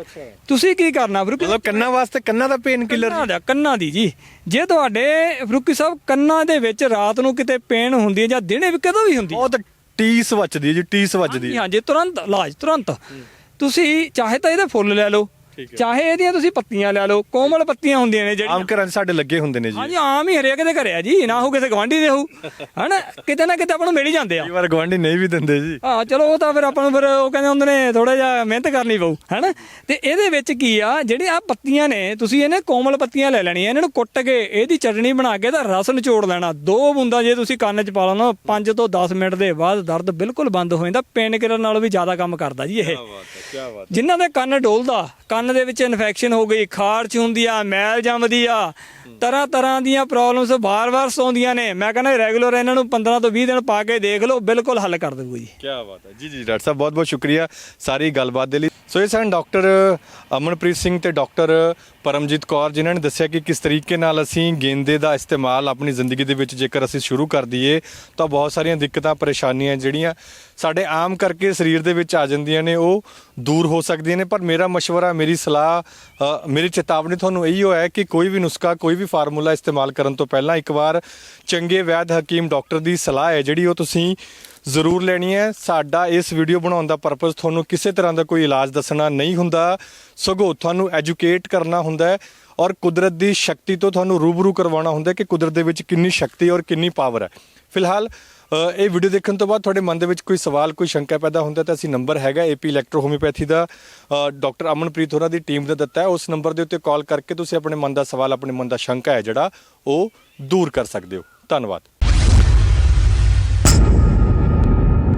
B: ਤੁਸੀਂ ਕੀ ਕਰਨਾ ਫਰੂਕੀ
A: ਮਤਲਬ ਕੰਨਾਂ ਵਾਸਤੇ ਕੰਨਾਂ ਦਾ ਪੇਨ ਕਿਲਰ
B: ਕੰਨਾਂ ਦਾ ਕੰਨਾਂ ਦੀ ਜੀ। ਜੇ ਤੁਹਾਡੇ ਫਰੂਕੀ ਸਾਹਿਬ ਕੰਨਾਂ ਦੇ ਵਿੱਚ ਰਾਤ ਨੂੰ ਕਿਤੇ ਪੇਨ ਹੁੰਦੀ ਹੈ ਜਾਂ ਦਿਨੇ ਵੀ ਕਦੋਂ ਵੀ ਹੁੰਦੀ ਹੈ?
A: ਬਹੁਤ ਟੀਸ ਵੱਜਦੀ ਹੈ ਜੀ ਟੀਸ ਵੱਜਦੀ
B: ਹਾਂਜੀ
A: ਹੈ
B: ਹਾਂਜੀ ਤੁਰੰਤ ਇਲਾਜ ਤੁਰੰਤ। ਤੁਸੀਂ ਚਾਹੇ ਤਾਂ ਇਹਦੇ ਫੁੱਲ ਲੈ ਲਓ। ਚਾਹੇ ਇਹਦੀਆਂ ਤੁਸੀਂ ਪੱਤੀਆਂ ਲੈ ਲਓ ਕੋਮਲ ਪੱਤੀਆਂ ਹੁੰਦੀਆਂ ਨੇ ਜਿਹੜੀਆਂ।
A: ਆਮ ਘਰਾਂ 'ਚ ਸਾਡੇ ਲੱਗੇ ਹੁੰਦੇ ਨੇ ਜੀ।
B: ਹਾਂਜੀ ਆਮ ਹੀ ਹਰੇਕ ਦੇ ਘਰੇ ਆ ਜੀ ਨਾ ਹੋ ਕਿਸੇ ਗਵਾਂਢੀ ਦੇ ਹੋਊ ਹਨਾ? ਕਿਤੇ ਨਾ ਕਿਤੇ ਆਪਾਂ ਨੂੰ ਮਿਲ ਹੀ ਜਾਂਦੇ ਆ।
A: ਕਈ ਵਾਰ ਗਵਾਂਢੀ ਨਹੀਂ ਵੀ ਦਿੰਦੇ ਜੀ।
B: ਹਾਂ ਚਲੋ ਉਹ ਤਾਂ ਫਿਰ ਆਪਾਂ ਨੂੰ ਫਿਰ ਉਹ ਕਹਿੰਦੇ ਹੁੰਦੇ ਨੇ ਥੋੜਾ ਜਿਹਾ ਮਿਹਨਤ ਕਰਨੀ ਪਊ ਹੈਨਾ? ਤੇ ਇਹਦੇ ਵਿੱਚ ਕੀ ਆ ਜਿਹੜੇ ਆ ਪੱਤੀਆਂ ਨੇ ਤੁਸੀਂ ਇਹਨੇ ਕੋਮਲ ਪੱਤੀਆਂ ਲੈ ਲੈਣੀਆਂ ਇਹਨਾਂ ਨੂੰ ਕੁੱਟ ਕੇ ਇਹਦੀ ਚਟਣੀ ਬਣਾ ਕੇ ਤਾਂ ਰਸ ਨਿਚੋੜ ਲੈਣਾ। ਦੋ ਬੂੰਦਾਂ ਜੇ ਤੁਸੀਂ ਕੰਨ 'ਚ ਪਾ ਲਓ ਨਾ 5 ਤੋਂ 10 ਮਿੰਟ ਦੇ ਬਾਅਦ ਦਰਦ ਬਿਲਕੁਲ ਬੰਦ ਹੋ ਜਾਂਦਾ ਪੇਨ ਕਿਲਰ ਨਾਲੋਂ ਵੀ ਜ਼ਿਆਦਾ ਕੰਮ ਕਰਦਾ ਜੀ ਇਹ। ਜਿਨ੍ਹਾਂ ਦੇ ਕੰਨ ਡੋਲਦਾ ਕੰਨ ਦੇ ਵਿੱਚ ਇਨਫੈਕਸ਼ਨ ਹੋ ਗਈ ਖਾਰਚ ਹੁੰਦੀ ਆ, ਮੈਲ ਜੰਮਦੀ ਆ। ਤਰ੍ਹਾਂ ਤਰ੍ਹਾਂ ਦੀਆਂ ਪ੍ਰੋਬਲਮਸ ਵਾਰ-ਵਾਰ ਸੌਂਦੀਆਂ ਨੇ। ਮੈਂ ਕਹਿੰਦਾ ਰੈਗੂਲਰ ਇਹਨਾਂ ਨੂੰ 15 ਤੋਂ 20 ਦਿਨ ਪਾ ਕੇ ਦੇਖ ਲਓ, ਬਿਲਕੁਲ ਹੱਲ ਕਰ ਦੇਊਗਾ ਜੀ।
A: ਕੀ ਬਾਤ ਹੈ। ਜੀ ਜੀ, ਡਾਕਟਰ ਸਾਹਿਬ, ਬਹੁਤ ਬਹੁਤ ਸ਼ੁਕਰੀਆ ਸਾਰੀ ਗੱਲਬਾਤ ਦੇ ਲਈ। ਸੋ ਇਹ ਸਨ ਡਾਕਟਰ ਅਮਨਪ੍ਰੀਤ ਸਿੰਘ ਤੇ ਡਾਕਟਰ ਪਰਮਜੀਤ ਕੌਰ, ਜਿਨ੍ਹਾਂ ਨੇ ਦੱਸਿਆ ਕਿ ਕਿਸ ਤਰੀਕੇ ਨਾਲ ਅਸੀਂ ਗੇਂਦੇ ਦਾ ਇਸਤੇਮਾਲ ਆਪਣੀ ਜ਼ਿੰਦਗੀ ਦੇ ਵਿੱਚ ਜੇਕਰ ਅਸੀਂ ਸ਼ੁਰੂ ਕਰ ਦਈਏ, ਤਾਂ ਬਹੁਤ ਸਾਰੀਆਂ ਦਿੱਕਤਾਂ, ਪਰੇਸ਼ਾਨੀਆਂ ਜਿਹੜੀਆਂ ਸਾਡੇ ਆਮ ਕਰਕੇ ਸਰੀਰ ਦੇ ਵਿੱਚ ਆ ਜਾਂਦੀਆਂ ਨੇ, ਉਹ ਦੂਰ ਹੋ ਸਕਦੀਆਂ ਨੇ। ਪਰ ਮੇਰਾ ਮਸ਼ਵਰਾ, ਮੇਰੀ ਸਲਾਹ ਮੇਰੀ ਚੇਤਾਵਨੀ ਤੁਹਾਨੂੰ ਇਹੀ ਹੋਇਆ ਕਿ ਕੋਈ ਵੀ ਨੁਸਖਾ, ਕੋਈ ਵੀ ਫਾਰਮੂਲਾ ਇਸਤੇਮਾਲ ਕਰਨ ਤੋਂ ਪਹਿਲਾਂ ਇੱਕ ਵਾਰ ਚੰਗੇ ਵੈਦ ਹਕੀਮ ਡਾਕਟਰ ਦੀ ਸਲਾਹ ਹੈ, ਜਿਹੜੀ ਉਹ ਤੁਸੀਂ ਜ਼ਰੂਰ ਲੈਣੀ ਹੈ। ਸਾਡਾ ਇਸ ਵੀਡੀਓ ਬਣਾਉਣ ਦਾ ਪਰਪਸ ਤੁਹਾਨੂੰ ਕਿਸੇ ਤਰ੍ਹਾਂ ਦਾ ਕੋਈ ਇਲਾਜ ਦੱਸਣਾ ਨਹੀਂ ਹੁੰਦਾ। ਸਗੋਂ ਤੁਹਾਨੂੰ ਐਜੂਕੇਟ ਕਰਨਾ ਹੁੰਦਾ ਹੈ ਔਰ ਕੁਦਰਤ ਦੀ ਸ਼ਕਤੀ ਤੋਂ ਤੁਹਾਨੂੰ ਰੂਬਰੂ ਕਰਵਾਉਣਾ ਹੁੰਦਾ ਕਿ ਕੁਦਰਤ ਦੇ ਵਿੱਚ ਕਿੰਨੀ ਸ਼ਕਤੀ ਔਰ ਕਿੰਨੀ ਪਾਵਰ ਹੈ। ਫਿਲਹਾਲ ਇਹ ਵੀਡੀਓ ਦੇਖਣ ਤੋਂ ਬਾਅਦ ਤੁਹਾਡੇ ਮਨ ਦੇ ਵਿੱਚ ਕੋਈ ਸਵਾਲ ਕੋਈ ਸ਼ੰਕਾ ਪੈਦਾ ਹੁੰਦਾ ਤਾਂ ਅਸੀਂ ਨੰਬਰ ਹੈਗਾ ਏਪੀ ਇਲੈਕਟ੍ਰੋ ਹੋਮਿਓਪੈਥੀ ਦਾ। ਅ, ਡਾਕਟਰ ਅਮਨਪ੍ਰੀਤ ਹੋਰਾਂ ਦੀ ਟੀਮ ਦਾ ਦਿੱਤਾ ਹੈ। ਉਸ ਨੰਬਰ ਦੇ ਉੱਤੇ ਕਾਲ ਕਰਕੇ ਤੁਸੀਂ ਆਪਣੇ ਮਨ ਦਾ ਸਵਾਲ ਆਪਣੇ ਮਨ ਦਾ ਸ਼ੰਕਾ ਹੈ ਜਿਹੜਾ ਉਹ ਦੂਰ ਕਰ ਸਕਦੇ ਹੋ। ਧੰਨਵਾਦ।